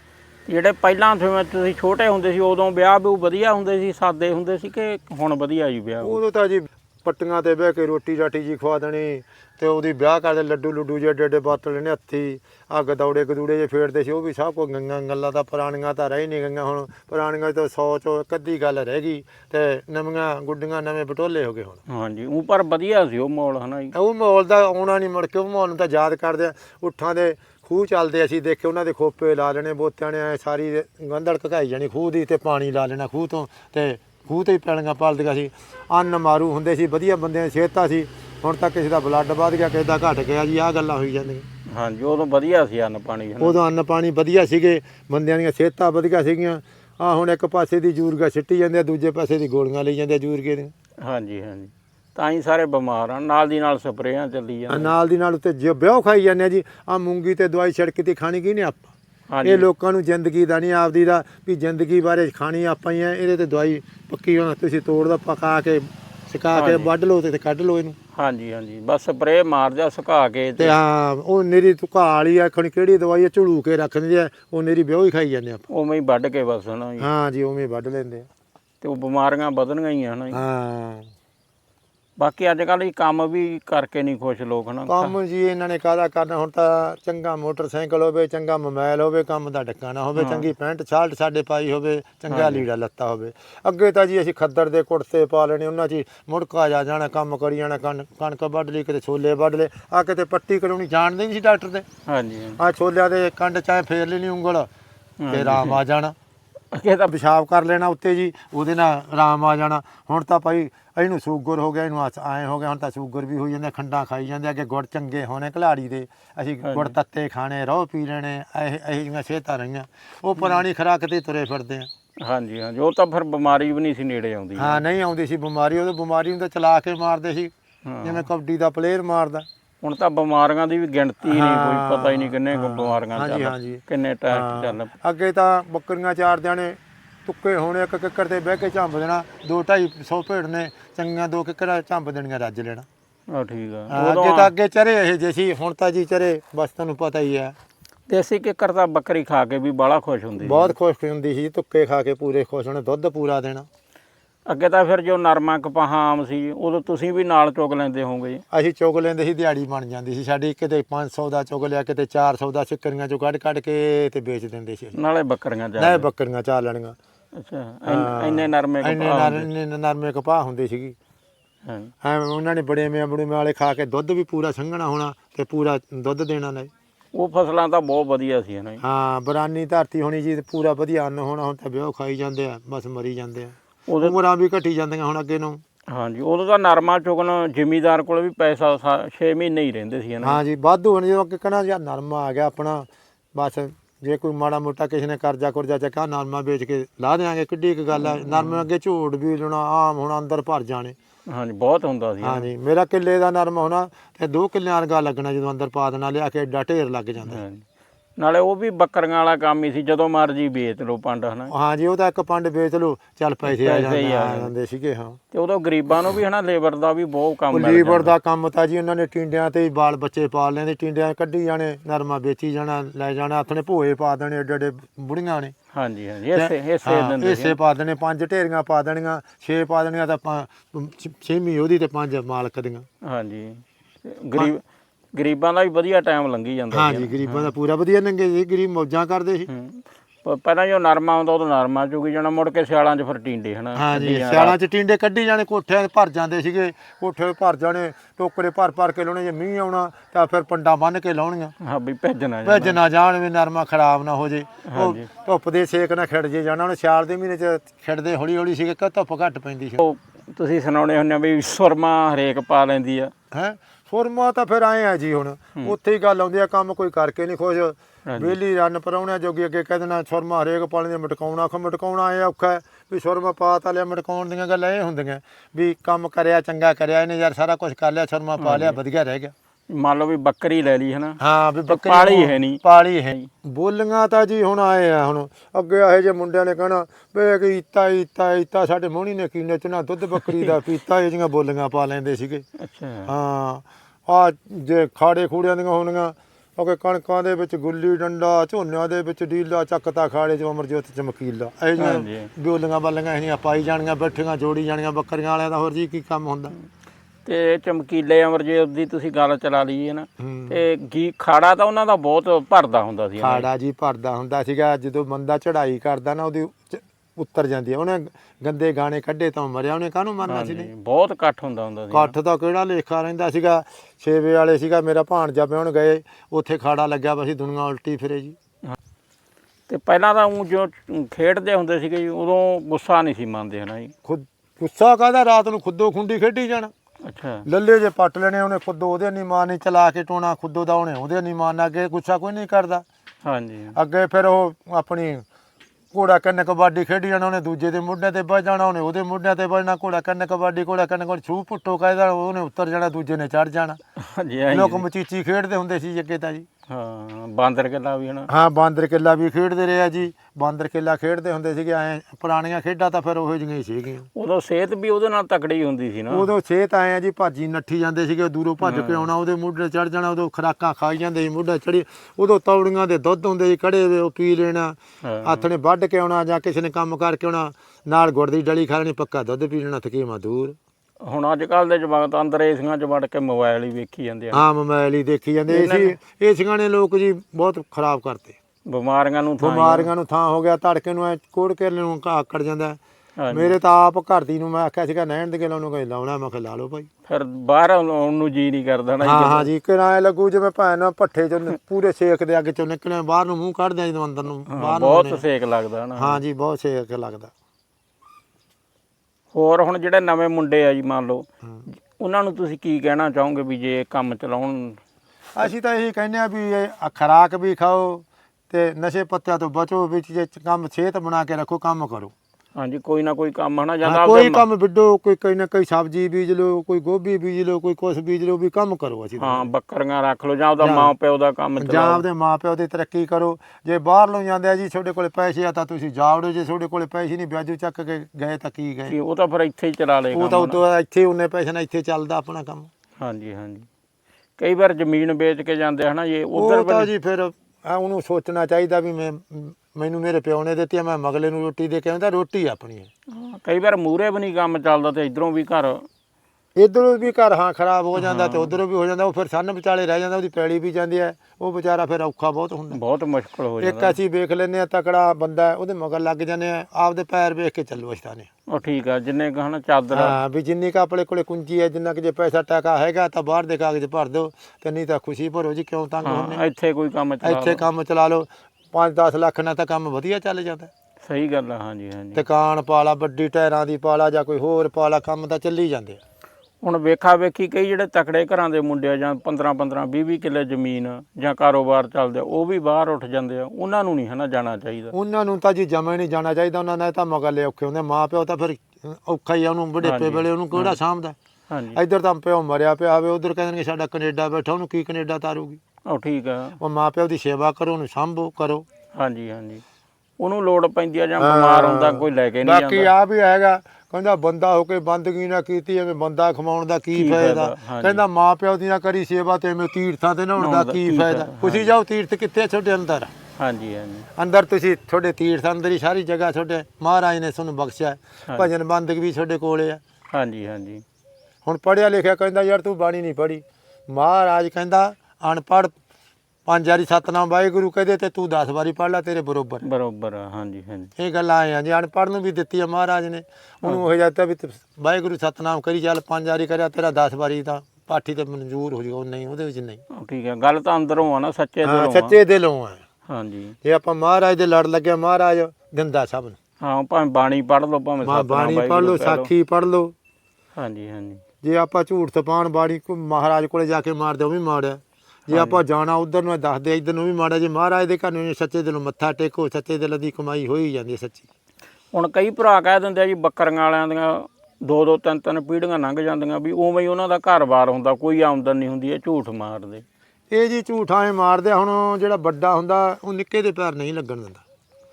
ਜਿਹੜੇ ਪਹਿਲਾਂ ਤੁਸੀਂ ਛੋਟੇ ਹੁੰਦੇ ਸੀ ਉਦੋਂ ਵਿਆਹ ਵੀ ਵਧੀਆ ਹੁੰਦੇ ਸੀ ਸਾਦੇ ਹੁੰਦੇ ਸੀ ਕਿ ਹੁਣ ਵਧੀਆ ਜੀ ਵਿਆਹ ਉਦੋਂ ਤਾਂ ਜੀ ਪੱਟੀਆਂ ਤੇ ਬਹਿ ਕੇ ਰੋਟੀ ਰਾਟੀ ਜੀ ਖਵਾ ਦੇਣੀ ਤੇ ਉਹਦੀ ਵਿਆਹ ਕਰਦੇ ਲੱਡੂ ਲੁੱਡੂ ਜਿਹੇ ਏਡੇ ਏਡੇ ਬਾਤ ਲੈਣੇ ਹੱਥੀ ਆ ਗਦੌੜੇ ਗਦੂੜੇ ਜੇ ਫੇਰਦੇ ਸੀ ਉਹ ਵੀ ਸਭ ਕੋ ਗੰਗਾ ਗੱਲਾਂ ਤਾਂ ਪੁਰਾਣੀਆਂ ਤਾਂ ਰਹਿ ਨਹੀਂ ਗਈਆਂ ਹੁਣ ਪੁਰਾਣੀਆਂ ਤੋਂ 100 ਚੋਂ ਇੱਕ ਅੱਧੀ ਗੱਲ ਰਹਿ ਗਈ ਤੇ ਨਵੀਆਂ ਗੁੱਡੀਆਂ ਨਵੇਂ ਬਟੋਲੇ ਹੋ ਗਏ ਹੁਣ। ਹਾਂਜੀ ਉਹ ਪਰ ਵਧੀਆ ਸੀ ਉਹ ਮਾਹੌਲ ਹਨਾ ਜੀ। ਉਹ ਮਾਹੌਲ ਦਾ ਆਉਣਾ ਨਹੀਂ ਮੁੜ ਕੇ ਉਹ ਮਾਹੌਲ ਨੂੰ ਤਾਂ ਯਾਦ ਕਰਦੇ ਆ ਉੱਠਾਂ ਦੇ ਖੂਹ ਚੱਲਦੇ ਅਸੀਂ ਦੇਖੇ ਉਹਨਾਂ ਦੇ ਖੋਪੇ ਲਾ ਲੈਣੇ ਬੋਤਿਆਂ ਨੇ ਐਂ ਸਾਰੀ ਗੰਧੜ ਘਕਾਈ ਜਾਣੀ ਖੂਹ ਦੀ ਤੇ ਪਾਣੀ ਲਾ ਲੈਣਾ ਖੂਹ ਤੋਂ ਤੇ ਖੂਹ ਤੇ ਹੀ ਪੈਲੀਆਂ ਪਾਲਦੀਆਂ ਸੀ। ਅੰਨ ਮਾਰੂ ਹੁੰਦੇ ਸੀ ਵਧੀਆ ਬੰਦਿਆਂ ਦੀ ਸਿਹਤਾਂ ਸੀ। ਹੁਣ ਤਾਂ ਕਿਸੇ ਦਾ ਬਲੱਡ ਵੱਧ ਗਿਆ ਕਿਸੇ ਦਾ ਘਟ ਗਿਆ ਜੀ ਆਹ ਗੱਲਾਂ ਹੋਈ ਜਾਂਦੀਆਂ। ਹਾਂਜੀ ਉਦੋਂ ਵਧੀਆ ਸੀ ਅੰਨ ਪਾਣੀ ਹਨਾ ਉਦੋਂ ਅੰਨ ਪਾਣੀ ਵਧੀਆ ਸੀਗੇ ਬੰਦਿਆਂ ਦੀਆਂ ਸਿਹਤਾਂ ਵਧੀਆ ਸੀਗੀਆਂ। ਆ ਹੁਣ ਇੱਕ ਪਾਸੇ ਦੀ ਜੂਰਗਾ ਸਿੱਟੀ ਜਾਂਦੇ ਆ ਦੂਜੇ ਪਾਸੇ ਦੀ ਗੋਲੀਆਂ ਲਈ ਜਾਂਦੇ ਆ ਜੂਰਗੇ ਦੀਆਂ। ਹਾਂਜੀ ਹਾਂਜੀ। ਤਾਂ ਹੀ ਸਾਰੇ ਬਿਮਾਰ ਆ ਨਾਲ ਦੀ ਨਾਲ ਸਪਰੇਆਂ ਚੱਲੀ ਆ ਨਾਲ ਦੀ ਨਾਲ ਉੱਤੇ ਜੇ ਵਿਆਹ ਖਾਈ ਜਾਂਦੇ ਆ ਜੀ। ਆ ਮੂੰਗੀ ਤੇ ਦਵਾਈ ਛਿੜਕ ਤੇ ਖਾਣੀ ਕੀ ਨੇ ਆਪਾਂ? ਇਹ ਲੋਕਾਂ ਨੂੰ ਜ਼ਿੰਦਗੀ ਦਾ ਨਹੀਂ ਆਪਦੀ ਦਾ ਵੀ ਜ਼ਿੰਦਗੀ ਬਾਰੇ ਖਾਣੀ ਆਪਾਂ ਹੀ ਆ ਇਹਦੇ ਤੇ ਦਵਾਈ ਪੱਕੀ ਹੋਣਾ ਤੁਸੀਂ ਤੋੜ ਦਾ ਪਕਾ ਕੇ ਸੁਕਾ ਕੇ। ਵੱਢ ਲਓ ਤੇ ਕੱਢ ਲਓ ਇਹਨੂੰ। ਹਾਂਜੀ ਹਾਂਜੀ। ਬਸ ਸਪਰੇਅ ਮਾਰ ਜਾ ਸੁਕਾ ਕੇ ਤੇ ਹਾਂ ਉਹ ਨੇਰੀ ਧੁਕਾ ਵਾਲੀ ਆ ਖਣੀ ਕਿਹੜੀ ਦਵਾਈ ਆ ਝੜੂ ਕੇ ਰੱਖ ਦਿੰਦੇ ਆ ਉਹ ਨੇਰੀ ਵਿਆਹ ਹੀ ਖਾਈ ਜਾਂਦੇ ਆਪਾਂ। ਉਵੇਂ ਹੀ ਵੱਢ ਕੇ ਬਸ ਹਨਾ ਜੀ। ਹਾਂ ਜੀ ਉਵੇਂ ਵੱਢ ਲੈਂਦੇ ਆ। ਤੇ ਉਹ ਬਿਮਾਰੀਆਂ ਵਧਣਗੀਆਂ ਹੀ ਆ ਹਨਾ ਜੀ। ਹਾਂ। ਬਾਕੀ ਅੱਜ ਕੱਲ੍ਹ ਇਹ ਕੰਮ ਵੀ ਕਰਕੇ ਨਹੀਂ ਖੁਸ਼ ਲੋਕ ਹਨਾ ਕੰਮ ਜੀ ਇਹਨਾਂ ਨੇ ਕਾਹਦਾ ਕਰਨਾ? ਹੁਣ ਤਾਂ ਚੰਗਾ ਮੋਟਰਸਾਈਕਲ ਹੋਵੇ ਚੰਗਾ ਮੋਬਾਈਲ ਹੋਵੇ ਕੰਮ ਦਾ ਡੱਕਾ ਹੋਵੇ ਚੰਗੀ ਪੈਂਟ ਸ਼ਰਟ ਸਾਡੇ ਪਾਈ ਹੋਵੇ ਚੰਗਾ ਲੀੜਾ ਲੱਤਾ ਹੋਵੇ। ਅੱਗੇ ਤਾਂ ਜੀ ਅਸੀਂ ਖੱਦਰ ਦੇ ਕੁੜਤੇ ਪਾ ਲੈਣੇ ਉਹਨਾਂ 'ਚ ਮੁੜਕਾ ਜਾ ਜਾਣਾ ਕੰਮ ਕਰੀ ਜਾਣਾ ਕਣ- ਕਣਕ ਵੱਢ ਲਈ ਕਿਤੇ ਛੋਲੇ ਵੱਢ ਲਏ। ਆ ਕਿਤੇ ਪੱਟੀ ਕਰਾਉਣੀ ਜਾਣਦੇ ਨਹੀਂ ਸੀ ਡਾਕਟਰ ਦੇ। ਹਾਂਜੀ। ਆ ਛੋਲਿਆਂ ਦੇ ਕੰਡ ਚਾਹੇ ਫੇਰ ਲੈਣੀ ਉਂਗਲ ਤੇ ਆਰਾਮ ਆ ਜਾਣਾ। ਅੱਗੇ ਤਾਂ ਪਿਸ਼ਾਬ ਕਰ ਲੈਣਾ ਉੱਤੇ ਜੀ ਉਹਦੇ ਨਾਲ ਆਰਾਮ ਆ ਜਾਣਾ। ਹੁਣ ਤਾਂ ਭਾਈ ਇਹਨੂੰ ਸ਼ੂਗਰ ਹੋ ਗਿਆ ਇਹਨੂੰ ਆਏ ਹੋ ਗਿਆ ਹੁਣ ਤਾਂ ਸ਼ੂਗਰ ਵੀ ਹੋਈ ਜਾਂਦੇ ਖੰਡਾਂ ਖਾਈ ਜਾਂਦੇ ਅੱਗੇ ਗੁੜ ਚੰਗੇ ਹੋਣੇ ਘਲਾੜੀ ਦੇ। ਅਸੀਂ ਗੁੜ ਤੱਤੇ ਖਾਣੇ ਰੋਹ ਪੀ ਲੈਣੇ ਇਹ ਇਹ ਜਿਹੀਆਂ ਸਿਹਤਾਂ ਰਹੀਆਂ। ਉਹ ਪੁਰਾਣੀ ਖੁਰਾਕ ਤੇ ਤੁਰੇ ਫਿਰਦੇ ਆ। ਹਾਂਜੀ ਹਾਂਜੀ। ਉਹ ਤਾਂ ਫਿਰ ਬਿਮਾਰੀ ਵੀ ਨਹੀਂ ਸੀ ਨੇੜੇ ਆਉਂਦੀ। ਹਾਂ ਨਹੀਂ ਆਉਂਦੀ ਸੀ ਬਿਮਾਰੀ ਉਹਦੇ ਬਿਮਾਰੀ ਨੂੰ ਤਾਂ ਚਲਾ ਕੇ ਮਾਰਦੇ ਸੀ। ਹਾਂ। ਜਿਵੇਂ ਕਬੱਡੀ ਦਾ ਪਲੇਅਰ ਮਾਰਦਾ। ਹੁਣ ਤਾਂ ਬਿਮਾਰੀਆਂ ਦੀ ਵੀ ਗਿਣਤੀ ਨਹੀਂ ਕੋਈ ਪਤਾ ਹੀ ਨਹੀਂ ਕਿੰਨੇ ਕੁ ਬਿਮਾਰੀਆਂ ਚੱਲ। ਕਿੰਨੇ ਟੈਸਟ ਚੱਲ ਅੱਗੇ ਤਾਂ ਬੱਕਰੀਆਂ ਚਾਰਦਿਆਂ ਨੇ ਤੁੱਕੇ ਹੋਣੇ ਇੱਕ ਕਿੱਕਰ ਤੇ ਬਹਿ ਕੇ ਝੰਬ ਦੇਣਾ ਦੋ ਢਾਈ ਸੌ ਭੇਡ ਨੇ ਚੰਗੀਆਂ ਦੋ ਕਿੱਕਰਾਂ ਝੰਬ ਦੇਣੀਆਂ ਰੱਜ ਲੈਣਾ। ਆ ਠੀਕ ਆ। ਅੱਗੇ ਤਾਂ ਅੱਗੇ ਚਰੇ ਇਹ ਜੇ ਸੀ ਹੁਣ ਤਾਂ ਜੀ ਚਰੇ ਬਸ ਤੁਹਾਨੂੰ ਪਤਾ ਹੀ ਹੈ ਦੇਸੀ ਕਿੱਕਰ ਤਾਂ ਬੱਕਰੀ ਖਾ ਕੇ ਵੀ ਬੜਾ ਖੁਸ਼ ਹੁੰਦੀ। ਬਹੁਤ ਖੁਸ਼ ਹੁੰਦੀ ਸੀ ਤੁੱਕੇ ਖਾ ਕੇ ਪੂਰੇ ਖੁਸ਼ ਹੋਣੇ ਦੁੱਧ ਪੂਰਾ ਦੇਣਾ। ਅੱਗੇ ਤਾਂ ਫਿਰ ਜੋ ਨਰਮਾ ਕਪਾਹਾਂ ਆਮ ਸੀ ਉਦੋਂ ਤੁਸੀਂ ਵੀ ਨਾਲ ਚੁਗ ਲੈਂਦੇ ਹੋਵੋਗੇ। ਜੀ ਅਸੀਂ ਚੁਗ ਲੈਂਦੇ ਸੀ ਦਿਹਾੜੀ ਬਣ ਜਾਂਦੀ ਸੀ। ਸਾਡੀ ਕਿਤੇ 500 ਦਾ ਚੁਗ ਲਿਆ ਕਿਤੇ 400 ਦਾ ਸਿੱਕਰੀਆਂ ਚੋਂ ਕੱਢ ਕੱਢ ਕੇ ਤੇ ਵੇਚ ਦਿੰਦੇ ਸੀ ਨਾਲੇ ਬੱਕਰੀਆਂ ਜਾ ਲੈ ਬੱਕਰੀਆਂ ਚਾਰ ਲੈਣੀਆਂ। ਅੱਛਾ ਇੰਨ- ਇੰਨੇ ਨਰਮੇ ਇੰਨੇ ਕਪਾਹ ਨਰ- ਇੰਨੇ ਨਰਮੇ ਕਪਾਹ ਹੁੰਦੇ ਸੀਗੀ। ਹਾਂ। ਐ ਉਹਨਾਂ ਨੇ ਬੜੇ ਮੇ ਬੜੇ ਵਾਲੇ ਖਾ ਕੇ ਦੁੱਧ ਵੀ ਪੂਰਾ ਸੰਘਣਾ ਹੋਣਾ ਤੇ ਪੂਰਾ ਦੁੱਧ ਦੇਣਾ ਨਹੀਂ ਉਹ ਫਸਲਾਂ ਤਾਂ ਬਹੁਤ ਵਧੀਆ ਸੀ ਹਨਾ ਜੀ। ਹਾਂ ਬਰਾਨੀ ਧਰਤੀ ਹੋਣੀ ਜੀ ਤੇ ਪੂਰਾ ਵਧੀਆ ਅੰਨ ਹੋਣਾ ਹੁਣ ਤਾਂ ਵਿਆਹ ਖਾਈ ਜਾਂਦੇ ਆ ਬਸ ਮਰੀ ਜਾਂਦੇ ਆ। ਉਦੋਂ ਉਮਰਾਂ ਵੀ ਘਟੀ ਜਾਂਦੀਆਂ ਹੁਣ ਅੱਗੇ ਨੂੰ। ਹਾਂਜੀ ਉਦੋਂ ਤਾਂ ਨਰਮਾ ਚੁਗਣ ਜ਼ਿਮੀਦਾਰ ਕੋਲ ਵੀ ਪੈਸਾ 6 ਮਹੀਨੇ ਹੀ ਰਹਿੰਦੇ ਸੀ ਹਨਾ ਹਾਂ ਜੀ ਵਾਧੂ ਹੁਣ ਜਦੋਂ ਅੱਗੇ ਕਹਣਾ ਯਾਰ ਨਰਮਾ ਆ ਗਿਆ ਆਪਣਾ ਬਸ ਜੇ ਕੋਈ ਮਾੜਾ ਮੋਟਾ ਕਿਸੇ ਨੇ ਕਰਜ਼ਾ ਕੁਰਜ਼ਾ ਚੱਕਾ ਨਰਮਾ ਵੇਚ ਕੇ ਲਾ ਦੇਾਂਗੇ ਕਿੱਡੀ ਕੁ ਗੱਲ ਆ ਨਰਮੇ ਅੱਗੇ ਝੋੜ ਵੀ ਲੈਣਾ ਆਮ ਹੁਣ ਅੰਦਰ ਭਰ ਜਾਣੇ। ਹਾਂਜੀ ਬਹੁਤ ਹੁੰਦਾ ਸੀ। ਹਾਂ ਜੀ ਮੇਰਾ ਕਿੱਲੇ ਦਾ ਨਰਮਾ ਹੋਣਾ ਤੇ ਦੋ ਕਿੱਲਿਆਂ ਵਰਗਾ ਲੱਗਣਾ ਜਦੋਂ ਅੰਦਰ ਪਾ ਦੇਣਾ ਲਿਆ ਕੇ ਏਡਾ ਢੇਰ ਲੱਗ ਜਾਂਦਾ ਹਾਂਜੀ। ਨਾਲੇ ਉਹ ਵੀ ਬੱਕਰੀਆਂ ਵਾਲਾ ਕੰਮ ਹੀ ਸੀ ਜਦੋਂ ਮਰਜ਼ੀ ਵੇਚ ਲਓ ਪੰਡ ਹਨਾ। ਹਾਂ ਜੀ ਉਹ ਤਾਂ ਇੱਕ ਪੰਡ ਵੇਚ ਲਓ ਚੱਲ ਪੈਸੇ ਆ ਪੈਸੇ ਹੀ ਆ ਜਾਂਦੇ। ਸੀਗੇ ਹਾਂ। ਤੇ ਉਦੋਂ ਗਰੀਬਾਂ ਨੂੰ ਵੀ ਹਨਾ ਲੇਬਰ ਦਾ ਵੀ ਬਹੁਤ ਕੰਮ ਮਿਲ ਜਾਂਦਾ। ਦਾ ਕੰਮ ਤਾਂ ਜੀ ਉਹਨਾਂ ਨੇ ਟਿੰਡਿਆਂ ਤੇ ਹੀ ਬਾਲ ਬੱਚੇ ਪਾਲ ਲੈਂਦੇ ਟਿੰਡਿਆਂ ਕੱਢੀ ਜਾਣੇ ਨਰਮਾ ਵੇਚੀ ਜਾਣਾ ਲੈ ਜਾਣਾ ਆਪਣੇ ਭੋਏ ਪਾ ਦੇਣੇ ਏਡੇ ਏਡੇ ਬੁੜੀਆਂ ਨੇ। ਹਾਂਜੀ ਹਾਂਜੀ ਇਸੇ ਇਸੇ ਦਿੰਦੇ ਸੀ। ਹਿੱਸੇ ਪਾ ਦੇਣੇ ਪੰਜ ਢੇਰੀਆਂ ਪਾ ਦੇਣੀਆਂ ਛੇ ਪਾ ਦੇਣੀਆਂ ਤਾਂ ਛੇਵੀਂ ਉਹਦੀ ਤੇ ਪੰਜ ਮਾਲਕ ਦੀਆਂ। ਹਾਂਜੀ ਗਰੀਬ ਗਰੀਬਾਂ ਦਾ ਵੀ ਵਧੀਆ ਟਾਈਮ ਲੰਘੀ ਜਾਂਦਾ ਹਾਂ ਜੀ ਗਰੀਬਾਂ ਦਾ ਪੂਰਾ ਵਧੀਆ ਨੰਗੇ ਜੀ ਗਰੀਬ ਮੌਜਾਂ ਕਰਦੇ ਸੀ। ਹੂੰ। ਪ- ਪਹਿਲਾਂ ਜੋ ਨਰਮਾ ਆਉਂਦਾ ਉਦੋਂ ਨਰਮਾ ਚੁਗੀ ਜਾਣਾ ਮੁੜ ਕੇ ਸਿਆਲਾਂ 'ਚ ਫਿਰ ਟੀਂਡੇ ਹਨਾ ਹਾਂ ਜੀ ਜਾਣਾ। ਸਿਆਲਾਂ 'ਚ ਟਿੰਡੇ ਕੱਢੀ ਜਾਣੇ ਕੋਠਿਆਂ 'ਤੇ ਭਰ ਜਾਂਦੇ ਸੀਗੇ ਕੋਠੇ ਭਰ ਜਾਣੇ ਟੋਕਰੇ ਭਰ ਭਰ ਕੇ ਲਾਉਣੇ ਜੇ ਮੀਂਹ ਆਉਣਾ ਤਾਂ ਫਿਰ ਪੰਡਾਂ ਬੰਨ ਕੇ ਲਾਉਣੀਆਂ। ਹਾਂ ਵੀ ਭੇਜਣਾ ਭੱਜ ਨਾ ਜਾਣ ਵੀ ਨਰਮਾ ਖਰਾਬ ਨਾ ਹੋ ਜੇ। ਉਹ ਧੁੱਪ ਦੇ ਸੇਕ ਨਾਲ ਖਿੜ ਜੇ ਜਾਣਾ ਉਹਨੇ ਸਿਆਲ ਦੇ ਮਹੀਨੇ 'ਚ ਖਿੜਦੇ ਹੌਲੀ ਹੌਲੀ ਸੀਗੇ ਕਿ ਧੁੱਪ ਘੱਟ ਪੈਂਦੀ ਸੀ। ਉਹ ਤੁਸੀਂ ਸੁਣਾਉਣੇ ਹੁੰਦੇ ਆ ਵੀ ਸੁਰਮਾ ਹਰੇਕ ਪਾ ਲੈਂਦੀ ਆ। ਹੈ? ਫੁਰਮਾ ਤਾਂ ਫਿਰ ਆਏ ਆ ਜੀ ਹੁਣ। ਉੱਥੇ ਹੀ ਗੱਲ ਆਉਂਦੀ ਆ ਕੰਮ ਕੋਈ ਕਰਕੇ ਨਹੀਂ ਖੁਸ਼। ਵੇਲੀ ਰੰਨ ਪਰਾਉਣਿਆਂ ਜੋਗੀ ਅੱਗੇ ਕਹਿ ਦੇਣਾ ਸੁਰਮਾ ਹਰੇਕ ਪਾਣੀ ਦੇ ਮਟਕਾਉਣਾ ਖੋ ਮਟਕਾਉਣਾ ਇਹ ਔਖਾ ਵੀ ਸੁਰਮਾ ਪਾ ਤਾ ਲਿਆ ਮਟਕਾਉਣ ਦੀਆਂ ਗੱਲਾਂ ਇਹ ਹੁੰਦੀਆਂ ਵੀ ਕੰਮ ਕਰਿਆ ਚੰਗਾ ਕਰਿਆ ਇਹਨੇ ਯਾਰ ਸਾਰਾ ਕੁਝ ਕਰ ਲਿਆ ਸੁਰਮਾ ਪਾ ਲਿਆ ਵਧੀਆ ਰਹਿ ਗਿਆ। ਮੰਨ ਲਓ ਵੀ ਬੱਕਰੀ ਲੈ ਲਈ ਹਨਾ ਹਾਂ ਵੀ ਬੱਕਰੀ ਪਾਲੀ ਹੈ ਨਹੀਂ। ਪਾਲੀ ਹੈ ਬੋਲੀਆਂ ਤਾਂ ਜੀ ਹੁਣ ਆਏ ਆ ਹੁਣ ਅੱਗੇ ਇਹੋ ਜਿਹੇ ਮੁੰਡਿਆਂ ਨੇ ਕਹਿਣਾ ਵੇ ਕਿ ਇਤਾ ਇਤਾ ਇਤਾ ਸਾਡੇ ਮੋਹਣੀ ਨੇ ਕੀ ਨਚਣਾ ਦੁੱਧ ਬੱਕਰੀ ਦਾ ਪੀਤਾ ਇਹ ਜੀਆਂ ਬੋਲੀਆਂ ਪਾ ਲੈਂਦੇ ਸੀਗੇ। ਅੱਛਾ। ਹਾਂ ਆ ਜੇ ਖਾੜੇ ਖੂੜਿਆਂ ਦੀਆਂ ਹੋਣਗੀਆਂ ਉਹ ਕਣਕਾਂ ਦੇ ਵਿੱਚ ਗੁੱਲੀ ਡੰਡਾ ਝੋਨਿਆਂ ਦੇ ਵਿੱਚ ਡੀਲਾ ਚੱਕਤਾ ਖਾੜੇ ਚ ਅਮਰਜੋਤ ਚਮਕੀਲਾ ਇਹ ਹਾਂਜੀ। ਜਿਹੀਆਂ ਬੋਲੀਆਂ ਬਾਲੀਆਂ ਇਹਨੀਆਂ ਪਾਈ ਜਾਣੀਆਂ ਬੈਠੀਆਂ ਜੋੜੀ ਜਾਣੀਆਂ ਬੱਕਰੀਆਂ ਵਾਲਿਆਂ ਦਾ ਹੋਰ ਜੀ ਕੀ ਕੰਮ ਹੁੰਦਾ? ਤੇ ਚਮਕੀਲੇ ਅਮਰਜੀਤ ਦੀ ਤੁਸੀਂ ਗੱਲ ਚਲਾ ਲਈ ਹੈ ਨਾ। ਤੇ ਗੀ ਖਾੜਾ ਤਾਂ ਉਹਨਾਂ ਦਾ ਬਹੁਤ ਭਰਦਾ ਹੁੰਦਾ ਸੀ। ਖਾੜਾ ਜੀ ਭਰਦਾ ਹੁੰਦਾ ਸੀਗਾ ਜਦੋਂ ਬੰਦਾ ਚੜ੍ਹਾਈ ਕਰਦਾ ਨਾ ਉਹਦੀ ਉੱਤਰ ਜਾਂਦੀ ਹੈ। ਉਹਨੇ ਗੰਦੇ ਗਾਣੇ ਕੱਢੇ ਤਾਂ ਮਰਿਆ ਉਹਨੇ ਕਾਹਨੂੰ ਮਰਨਾ ਸੀ ਹਾਂਜੀ, ਬਹੁਤ ਇਕੱਠ ਹੁੰਦਾ ਹੁੰਦਾ ਸੀ ਕੱਠ ਦਾ ਕਿਹੜਾ ਲੇਖਾ ਰਹਿੰਦਾ ਸੀਗਾ? ਛੇਵੇ ਵਾਲੇ ਸੀਗਾ ਮੇਰਾ ਭਾਣਜਾ ਪਿਉਣ ਗਏ ਉੱਥੇ ਖਾੜਾ ਲੱਗਿਆ ਵਾ ਸੀ ਦੁਨੀਆ ਉਲਟੀ ਫਿਰੇ ਜੀ। ਤੇ ਪਹਿਲਾਂ ਤਾਂ ਉਹ ਜੋ ਖੇਡਦੇ ਹੁੰਦੇ ਸੀਗੇ ਜੀ ਉਦੋਂ ਗੁੱਸਾ ਨਹੀਂ ਸੀ ਮੰਨਦੇ ਹਨਾ ਜੀ। ਖੁਦ ਗੁੱਸਾ ਕਾਹਦਾ? ਰਾਤ ਨੂੰ ਖੁੱਦੋ ਖੁੰਡੀ ਖੇਡੀ ਜਾਣਾ। ਅੱਛਾ। ਲੱਲੇ ਜੇ ਪੱਟ ਲੈਣੇ ਉਹਨੇ ਖੁੱਦੋ ਉਹਦੇ ਨਹੀਂ ਮਾਰਨੀ ਚਲਾ ਕੇ ਟੋਣਾ ਖੁੱਦੋ ਦਾ ਉਹਨੇ ਉਹਦੇ ਨਹੀਂ ਮਾਰਨਾ ਅੱਗੇ ਗੁੱਸਾ ਕੋਈ ਨਹੀਂ ਕਰਦਾ। ਹਾਂਜੀ। ਅੱਗੇ ਫਿਰ ਉਹ ਆਪਣੀ ਘੋੜਾ ਕੰਨ ਕਬੱਡੀ ਖੇਡੀ ਜਾਣਾ ਉਹਨੇ ਦੂਜੇ ਦੇ ਮੁੱਢਿਆਂ ਤੇ ਵੱਜ ਜਾਣਾ ਉਹਨੇ ਉਹਦੇ ਮੁੱਢਿਆਂ ਤੇ ਵੱਜਣਾ ਘੋੜਾ ਕੰਨ ਕਬੱਡੀ ਘੋੜਾ ਕੰਨ ਕੋਲ ਛੂ ਪੁੱਟੋ ਕਾਇਦਾ ਉਹਨੇ ਉੱਤਰ ਜਾਣਾ ਦੂਜੇ ਨੇ ਚੜ ਜਾਣਾ। ਹਾਂਜੀ ਹਾਂਜੀ ਲੋਕ ਮਚੀਚੀ ਖੇਡਦੇ ਹੁੰਦੇ ਸੀ ਅੱਗੇ ਤਾਂ ਜੀ। ਹਾਂ ਬਾਂਦਰ ਕਿੱਲਾ ਵੀ ਹਨਾ। ਹਾਂ ਬਾਂਦਰ ਕਿੱਲਾ ਵੀ ਖੇਡਦੇ ਰਹੇ ਜੀ। ਬਾਂਦਰ ਕਿੱਲਾ ਖੇਡਦੇ ਹੁੰਦੇ ਸੀਗੇ ਐ ਪੁਰਾਣੀਆਂ ਖੇਡਾਂ ਤਾਂ ਫਿਰ ਉਹੋ ਜਿਹੀਆਂ ਹੀ ਸੀਗੀਆਂ। ਉਦੋਂ ਸਿਹਤ ਵੀ ਉਹਦੇ ਨਾਲ ਤਕੜੀ ਹੁੰਦੀ ਸੀ ਨਾ। ਉਦੋਂ ਛੇਤ ਆਏ ਆ ਜੀ ਭਾਜੀ ਨੱਠੀ ਜਾਂਦੇ ਸੀਗੇ ਦੂਰੋਂ ਭੱਜ ਕੇ ਆਉਣਾ ਉਹਦੇ ਮੋਢੇ ਚੜ ਜਾਣਾ ਉਦੋਂ ਖਰਾਕਾਂ ਖਾਈ ਜਾਂਦੇ ਸੀ ਮੋਢਾ ਚੜੀ ਉਦੋਂ ਤੌੜੀਆਂ ਦੇ ਦੁੱਧ ਹੁੰਦੇ ਸੀ ਕੜੇ ਵੇ ਉਹ ਪੀ ਲੈਣਾ ਹਾਂ। ਹੱਥ ਨੇ ਵੱਢ ਕੇ ਆਉਣਾ ਜਾਂ ਕਿਸੇ ਨੇ ਕੰਮ ਕਰਕੇ ਆਉਣਾ ਨਾਲ ਗੁੜ ਦੀ ਡਲੀ ਖਾ ਲੈਣੀ ਪੱਕਾ ਦੁੱਧ ਪੀ ਲੈਣਾ ਥਕੀਮਾ ਦੂਰ। ਹੁਣ ਅੱਜ ਕੱਲ ਦੇ ਜਵਾਕ ਤਾਂ ਅੰਦਰ ਏਸੀਆਂ 'ਚ ਵੜ ਕੇ ਮੋਬਾਈਲ ਹੀ ਵੇਖੀ ਜਾਂਦੇ ਆ। ਹਾਂ ਮੋਬਾਈਲ ਹੀ ਦੇਖੀ ਜਾਂਦੇ ਏਸੀ ਏਸੀਆਂ ਨੇ ਲੋਕ ਜੀ ਬਹੁਤ ਖਰਾਬ ਕਰਤੇ। ਬਿਮਾਰੀਆਂ ਨੂੰ ਥਾਂ ਹੀ- ਬਿਮਾਰੀਆਂ ਨੂੰ ਥਾਂ ਹੋ ਗਿਆ ਧੜਕੇ ਨੂੰ ਐ ਕੋੜ ਕੇ ਨੂੰ ਆਕੜ ਜਾਂਦਾ। ਹਾਂਜੀ। ਮੇਰੇ ਤਾਂ ਆਪ ਘਰ ਦੀ ਨੂੰ ਮੈਂ ਆਖਿਆ ਸੀਗਾ ਨਹਿਣ ਦੇ ਲਾਉਣ ਕੋਈ ਲਾਉਣਾ ਮੈਂ ਕਿਹਾ ਲਾ ਲਓ ਭਾਈ। ਫਿਰ ਬਾਹਰ ਆਉਣ ਨੂੰ ਜੀ ਨਹੀਂ ਕਰਦਾ ਨਾ ਹਾਂ। ਹਾਂ ਜੀ ਕਿਰਾਏ ਲੱਗੂ ਜਿਵੇਂ ਭੈਣ ਨਾਲ ਪੱਠੇ ਚੋਂ ਨ- ਪੂਰੇ ਸੇਕ ਦੇ ਅੱਗ ਚੋਂ ਨਿਕਲੇ ਬਾਹਰ ਨੂੰ ਮੂੰਹ ਕੱਢਦੇ ਆ ਜਦੋਂ ਅੰਦਰ ਨੂੰ ਬਾਹਰ ਨੂੰ ਬਹੁਤ ਸੇਕ ਲੱਗਦਾ ਨਾ। ਹਾਂ ਜੀ ਬਹੁਤ ਸੇਕ ਲੱਗਦਾ। ਹੋਰ ਹੁਣ ਜਿਹੜੇ ਨਵੇਂ ਮੁੰਡੇ ਆ ਜੀ ਮੰਨ ਲਓ। ਉਹਨਾਂ ਨੂੰ ਤੁਸੀਂ ਕੀ ਕਹਿਣਾ ਚਾਹੋਗੇ ਵੀ ਜੇ ਕੰਮ ਚਲਾਉਣ ਅਸੀਂ ਤਾਂ ਇਹੀ ਕਹਿੰਦੇ ਆ ਵੀ ਇਹ ਖਰਾਕ ਵੀ ਖਾਓ ਤੇ ਨਸ਼ੇ ਪੱਤਿਆਂ ਤੋਂ ਬਚੋ ਵਿੱਚ ਜੇ ਕੰਮ ਸਿਹਤ ਬਣਾ ਕੇ ਰੱਖੋ ਕੰਮ ਕਰੋ ਹਾਂਜੀ ਕੋਈ ਨਾ ਕੋਈ ਕੰਮ ਹਨਾ ਜਾਂ ਹਾਂ, ਕੋਈ ਕੰਮ ਵਿੱਢੋ ਕੋਈ ਕੋਈ ਨਾ ਕੋਈ ਸਬਜ਼ੀ ਬੀਜ ਲਓ ਕੋਈ ਗੋਭੀ ਬੀਜ ਲਓ ਕੋਈ ਕੁਛ ਬੀਜ ਲਓ ਵੀ ਕੰਮ ਕਰੋ ਅਸੀਂ ਤਾਂ। ਹਾਂ ਬੱਕਰੀਆਂ ਰੱਖ ਲਓ ਜਾਂ ਉਹਦਾ ਜਾਂ- ਮਾਂ ਪਿਓ ਦਾ ਕੰਮ ਜਾਂ ਚਲਾਓ। ਆਪਦੇ ਮਾਪਿਓ ਦੀ ਤਰੱਕੀ ਕਰੋ। ਜੇ ਬਾਹਰ ਨੂੰ ਜਾਂਦੇ ਆ ਜੀ ਤੁਹਾਡੇ ਕੋਲੇ ਪੈਸੇ ਆ ਤਾਂ ਤੁਸੀਂ ਜਾਵੜੋ। ਜੇ ਤੁਹਾਡੇ ਕੋਲੇ ਪੈਸੇ ਨਹੀਂ ਵਿਆਜੂ ਚੱਕ ਕੇ ਗਏ ਤਾਂ ਕੀ ਗਏ? ਉਹ ਤਾਂ ਫਿਰ ਇੱਥੇ ਹੀ ਚਲਾ ਲੇਗਾ ਉਹ ਤਾਂ ਉਦੋਂ ਇੱਥੇ ਉਹਨੇ ਪੈਸੇ ਨਾਲ ਇੱਥੇ ਚੱਲਦਾ ਆਪਣਾ ਕੰਮ। ਹਾਂਜੀ ਹਾਂਜੀ। ਕਈ ਵਾਰ ਜ਼ਮੀਨ ਵੇਚ ਕੇ ਜਾਂਦੇ ਹਨਾ ਜੇ ਉਧਰ ਉਹ ਤਾਂ ਜੀ ਫਿਰ ਆ ਉਹਨੂੰ ਸੋਚਣਾ ਚਾਹੀਦਾ ਵੀ ਮੈਂ ਮੈਨੂੰ ਮੇਰੇ ਪਿਓ ਨੇ ਦਿੱਤੀ ਆ, ਮੈਂ ਮਗਲੇ ਨੂੰ ਰੋਟੀ ਦੇ ਕੇ ਆਉਂਦਾ ਰੋਟੀ ਆਪਣੀ ਹੈ। ਕਈ ਵਾਰ ਮੂਰੇ ਵੀ ਨਹੀਂ ਕੰਮ ਚੱਲਦਾ ਤੇ ਇਧਰੋਂ ਵੀ ਘਰ। ਇਧਰੋਂ ਵੀ ਘਰ ਹਾਂ ਖਰਾਬ ਹੋ ਜਾਂਦਾ ਤੇ ਉਧਰੋਂ ਵੀ ਹੋ ਜਾਂਦਾ ਉਹ ਫਿਰ ਸੰਨ ਵਿਚਾਲੇ ਰਹਿ ਜਾਂਦਾ ਉਹਦੀ ਪੈਲੀ ਵੀ ਜਾਂਦੀ ਹੈ ਉਹ ਵਿਚਾਰਾ ਫਿਰ ਔਖਾ ਬਹੁਤ ਹੁੰਦਾ। ਬਹੁਤ ਮੁਸ਼ਕਲ ਹੋ ਇੱਕ ਜਾਂਦਾ। ਅਸੀਂ ਵੇਖ ਲੈਨੇ ਆ ਤਕੜਾ ਬੰਦਾ ਹੈ, ਉਹਦੇ ਮਗਰ ਲੱਗ ਜਾਂਦੇ ਆ ਆਪਦੇ ਪੈਰ ਵੇਖ ਕੇ ਚੱਲੋ ਅਸਤਾਨੇ ਉਹ ਠੀਕ ਆ ਜਿੰਨੇ ਕੁ ਹਨਾ ਚਾਦਰ ਹਾਂ ਵੀ ਜਿੰਨੀ ਕ ਆਪਣੇ ਕੋਲੇ ਕੁੰਜੀ ਹੈ ਜਿੰਨਾ ਕਿ ਜੇ ਪੈਸਾ ਟਕਾ ਹੈਗਾ ਤਾਂ ਬਾਹਰ ਦੇ ਕਾਗਜ਼ ਭਰ ਦਿਓ ਤੇ ਨਹੀਂ ਤਾਂ ਖੁਸ਼ੀ ਭਰੋ ਜੀ ਕਿਉਂ ਤੰਗ ਹੁੰਦੇ ਹਾਂ ਇੱਥੇ ਕੋਈ ਕੰਮ ਚਲਾ ਇੱਥੇ ਕੰਮ ਚਲਾ ਲਓ 5-10 ਲੱਖ ਨਾਲ ਤਾਂ ਕੰਮ ਵਧੀਆ ਚੱਲ ਜਾਂਦਾ। ਸਹੀ ਗੱਲ ਆ ਹਾਂਜੀ ਹਾਂਜੀ। ਦੁਕਾਨ ਪਾਲਾ ਵੱਡੀ ਟਾਇਰਾਂ ਦੀ ਪਾਲਾ ਜਾਂ ਕੋਈ ਹੋਰ ਪਾਲਾ ਕੰਮ ਤਾਂ ਚੱਲੀ ਜਾਂਦੇ ਆ। ਹੁਣ ਵੇਖਾ ਵੇਖੀ ਕਈ ਜਿਹੜੇ ਤਕੜੇ ਘਰਾਂ ਦੇ ਮੁੰਡੇ ਆ ਜਾਂ 15 15 20 20 ਕਿੱਲੇ ਜ਼ਮੀਨ ਜਾਂ ਕਾਰੋਬਾਰ ਚੱਲਦੇ ਆ, ਉਹ ਵੀ ਬਾਹਰ ਉੱਠ ਜਾਂਦੇ ਆ ਉਹਨਾਂ ਨੂੰ ਨਹੀਂ ਹਨਾ ਜਾਣਾ ਚਾਹੀਦਾ। ਉਹਨਾਂ ਨੂੰ ਤਾਂ ਜੀ ਜਮੇ ਨਹੀਂ ਜਾਣਾ ਚਾਹੀਦਾ ਉਹਨਾਂ ਨੇ ਤਾਂ ਮਗਰਲੇ ਔਖੇ ਹੁੰਦੇ ਮਾਂ ਪਿਓ ਤਾਂ ਫਿਰ ਔਖਾ ਹੀ ਆ ਉਹਨੂੰ ਬੁਢੇਪੇ। ਵੇਲੇ ਉਹਨੂੰ ਕਿਹੜਾ ਸਾਂਭਦਾ। ਹਾਂਜੀ। ਇੱਧਰ ਤਾਂ ਪਿਓ ਮਰਿਆ ਪਿਆ ਹੋਵੇ ਉਧਰ ਕਹਿੰਦੇ ਸਾਡਾ ਕੈਨੇਡਾ ਬੈਠਾ ਉਹਨੂੰ ਕੀ ਕੈਨੇਡਾ ਤਾਰੂਗੀ? ਉਹ ਠੀਕ ਆ। ਉਹ ਮਾਂ ਪਿਓ ਦੀ ਸੇਵਾ ਕਰੋ ਉਹਨੂੰ ਸਾਂਭੋ ਕਰੋ। ਹਾਂਜੀ ਹਾਂਜੀ। ਉਹਨੂੰ ਲੋੜ ਪੈਂਦੀ ਆ ਜਾਂ ਬਿਮਾਰ ਹੁੰਦਾ ਕੋਈ ਲੈ ਕੇ ਨਹੀਂ ਬਾਕੀ ਜਾਂਦਾ। ਆ ਵੀ ਹੈਗਾ। ਕਹਿੰਦਾ ਬੰਦਾ ਹੋ ਕੇ ਬੰਦਗੀ ਨਾ ਕੀਤੀ ਐਵੇਂ ਬੰਦਾ ਖਮਾਉਣ ਦਾ ਕੀ ਫਾਇਦਾ। ਕਹਿੰਦਾ ਮਾਂ ਪਿਓ ਦੀ ਨਾ ਕਰੀ ਸੇਵਾ ਤੇ ਐਵੇਂ ਤੀਰਥਾਂ ਤੇ ਨਹਾਉਣ ਦਾ ਕੀ ਫਾਇਦਾ? ਤੁਸੀਂ ਜਾਓ ਤੀਰਥ ਕਿੱਥੇ ਤੁਹਾਡੇ ਅੰਦਰ? ਹਾਂਜੀ ਹਾਂਜੀ। ਅੰਦਰ ਤੁਸੀਂ ਤੁਹਾਡੇ ਤੀਰਥ ਅੰਦਰ ਹੀ ਸਾਰੀ ਜਗ੍ਹਾ ਤੁਹਾਡੇ ਮਹਾਰਾਜ ਨੇ ਤੁਹਾਨੂੰ ਬਖਸ਼ਿਆ। ਭਜਨ ਬੰਦਗੀ ਵੀ ਤੁਹਾਡੇ ਕੋਲੇ ਆ। ਹਾਂਜੀ ਹਾਂਜੀ। ਹੁਣ ਪੜਿਆ ਲਿਖਿਆ ਕਹਿੰਦਾ ਯਾਰ ਤੂੰ ਬਾਣੀ ਨਹੀਂ ਪੜੀ ਮਹਾਰਾਜ ਕਹਿੰਦਾ ਅਨਪੜ ਪੰਜ ਵਾਰੀ ਸਤਨਾਮ ਵਾਹਿਗੁਰੂ ਕਹਦੇ ਤੇ ਤੂੰ 10 ਵਾਰੀ ਪੜ ਲੈ ਤੇਰੇ ਬਰੋਬਰ। ਬਰੋਬਰ ਆ, ਹਾਂਜੀ ਹਾਂਜੀ। ਇਹ ਗੱਲ ਆਏ ਆ ਜੀ ਅਨਪੜ੍ਹ ਨੂੰ ਵੀ ਦਿੱਤੀ ਆ ਮਹਾਰਾਜ ਨੇ। ਉਹਨੂੰ ਉਹ ਜਾਂਦਾ ਵੀ ਤੂੰ ਵਾਹਿਗੁਰੂ ਸਤਨਾਮ ਕਰੀ ਚੱਲ ਪੰਜ ਵਾਰੀ ਕਰਿਆ ਤੇਰਾ 10 ਵਾਰੀ ਤਾਂ ਪਾਠੀ ਤੇ ਮਨਜ਼ੂਰ ਹੋ ਜਾਊਗਾ ਉਹ ਨਹੀਂ ਉਹਦੇ ਵਿੱਚ ਨਹੀਂ। ਉਹ ਠੀਕ ਆ ਗੱਲ ਤਾਂ ਅੰਦਰੋਂ ਆ ਨਾ ਸੱਚੇ ਹਾਂ ਦਿਲੋਂ ਆ। ਸੱਚੇ ਦਿਲੋਂ ਆ। ਹਾਂਜੀ। ਜੇ ਆਪਾਂ ਮਹਾਰਾਜ ਦੇ ਲੜ ਲੱਗਿਆ ਮਹਾਰਾਜ ਦਿੰਦਾ ਸਭ ਨੂੰ। ਹਾਂ ਭਾਵੇਂ ਬਾਣੀ ਪੜ ਲਓ ਭਾਵੇਂ ਮਾ ਸਤਨਾਮ ਬਾਣੀ ਪੜ੍ਹ ਵਾਹਿਗੁਰੂ ਲਓ ਕਹਿ ਲਓ। ਸਾਖੀ ਪੜ੍ਹ ਲਓ। ਹਾਂਜੀ ਹਾਂਜੀ। ਜੇ ਆਪਾਂ ਝੂਠ ਤਪਾਨ ਬਾਣੀ ਕੋ ਮਹਾਰਾਜ ਕੋਲੇ ਜਾ ਕੇ ਮਾਰਦੇ ਉਹ ਵੀ ਮਾੜਿਆ। ਜੇ ਆਪਾਂ ਜਾਣਾ ਉਧਰ ਨੂੰ ਦੱਸਦੇ ਇਧਰ ਨੂੰ ਵੀ ਮਾੜਿਆ ਜੇ ਮਹਾਰਾਜ ਦੇ ਘਰ ਨੂੰ ਸੱਚੇ ਦਿਲੋਂ ਮੱਥਾ ਟੇਕੋ ਸੱਚੇ ਦਿਲ ਦੀ ਕਮਾਈ ਹੋਈ ਜਾਂਦੀ ਹੈ ਸੱਚੀ। ਹੁਣ ਕਈ ਭਰਾ ਕਹਿ ਦਿੰਦੇ ਆ ਜੀ ਬੱਕਰੀਆਂ ਵਾਲਿਆਂ ਦੀਆਂ ਦੋ ਦੋ ਤਿੰਨ ਤਿੰਨ ਪੀੜ੍ਹੀਆਂ ਲੰਘ ਜਾਂਦੀਆਂ ਵੀ ਉਵੇਂ ਹੀ ਉਹਨਾਂ ਦਾ ਘਰ-ਬਾਰ ਹੁੰਦਾ ਕੋਈ ਆਮਦਨ ਨਹੀਂ ਹੁੰਦੀ ਇਹ ਝੂਠ ਮਾਰਦੇ। ਇਹ ਜੀ ਝੂਠਾਂ ਐ ਮਾਰਦੇ। ਹੁਣ ਜਿਹੜਾ ਵੱਡਾ ਹੁੰਦਾ ਉਹ ਨਿੱਕੇ ਦੇ ਪੈਰ ਨਹੀਂ ਲੱਗਣ ਦਿੰਦਾ।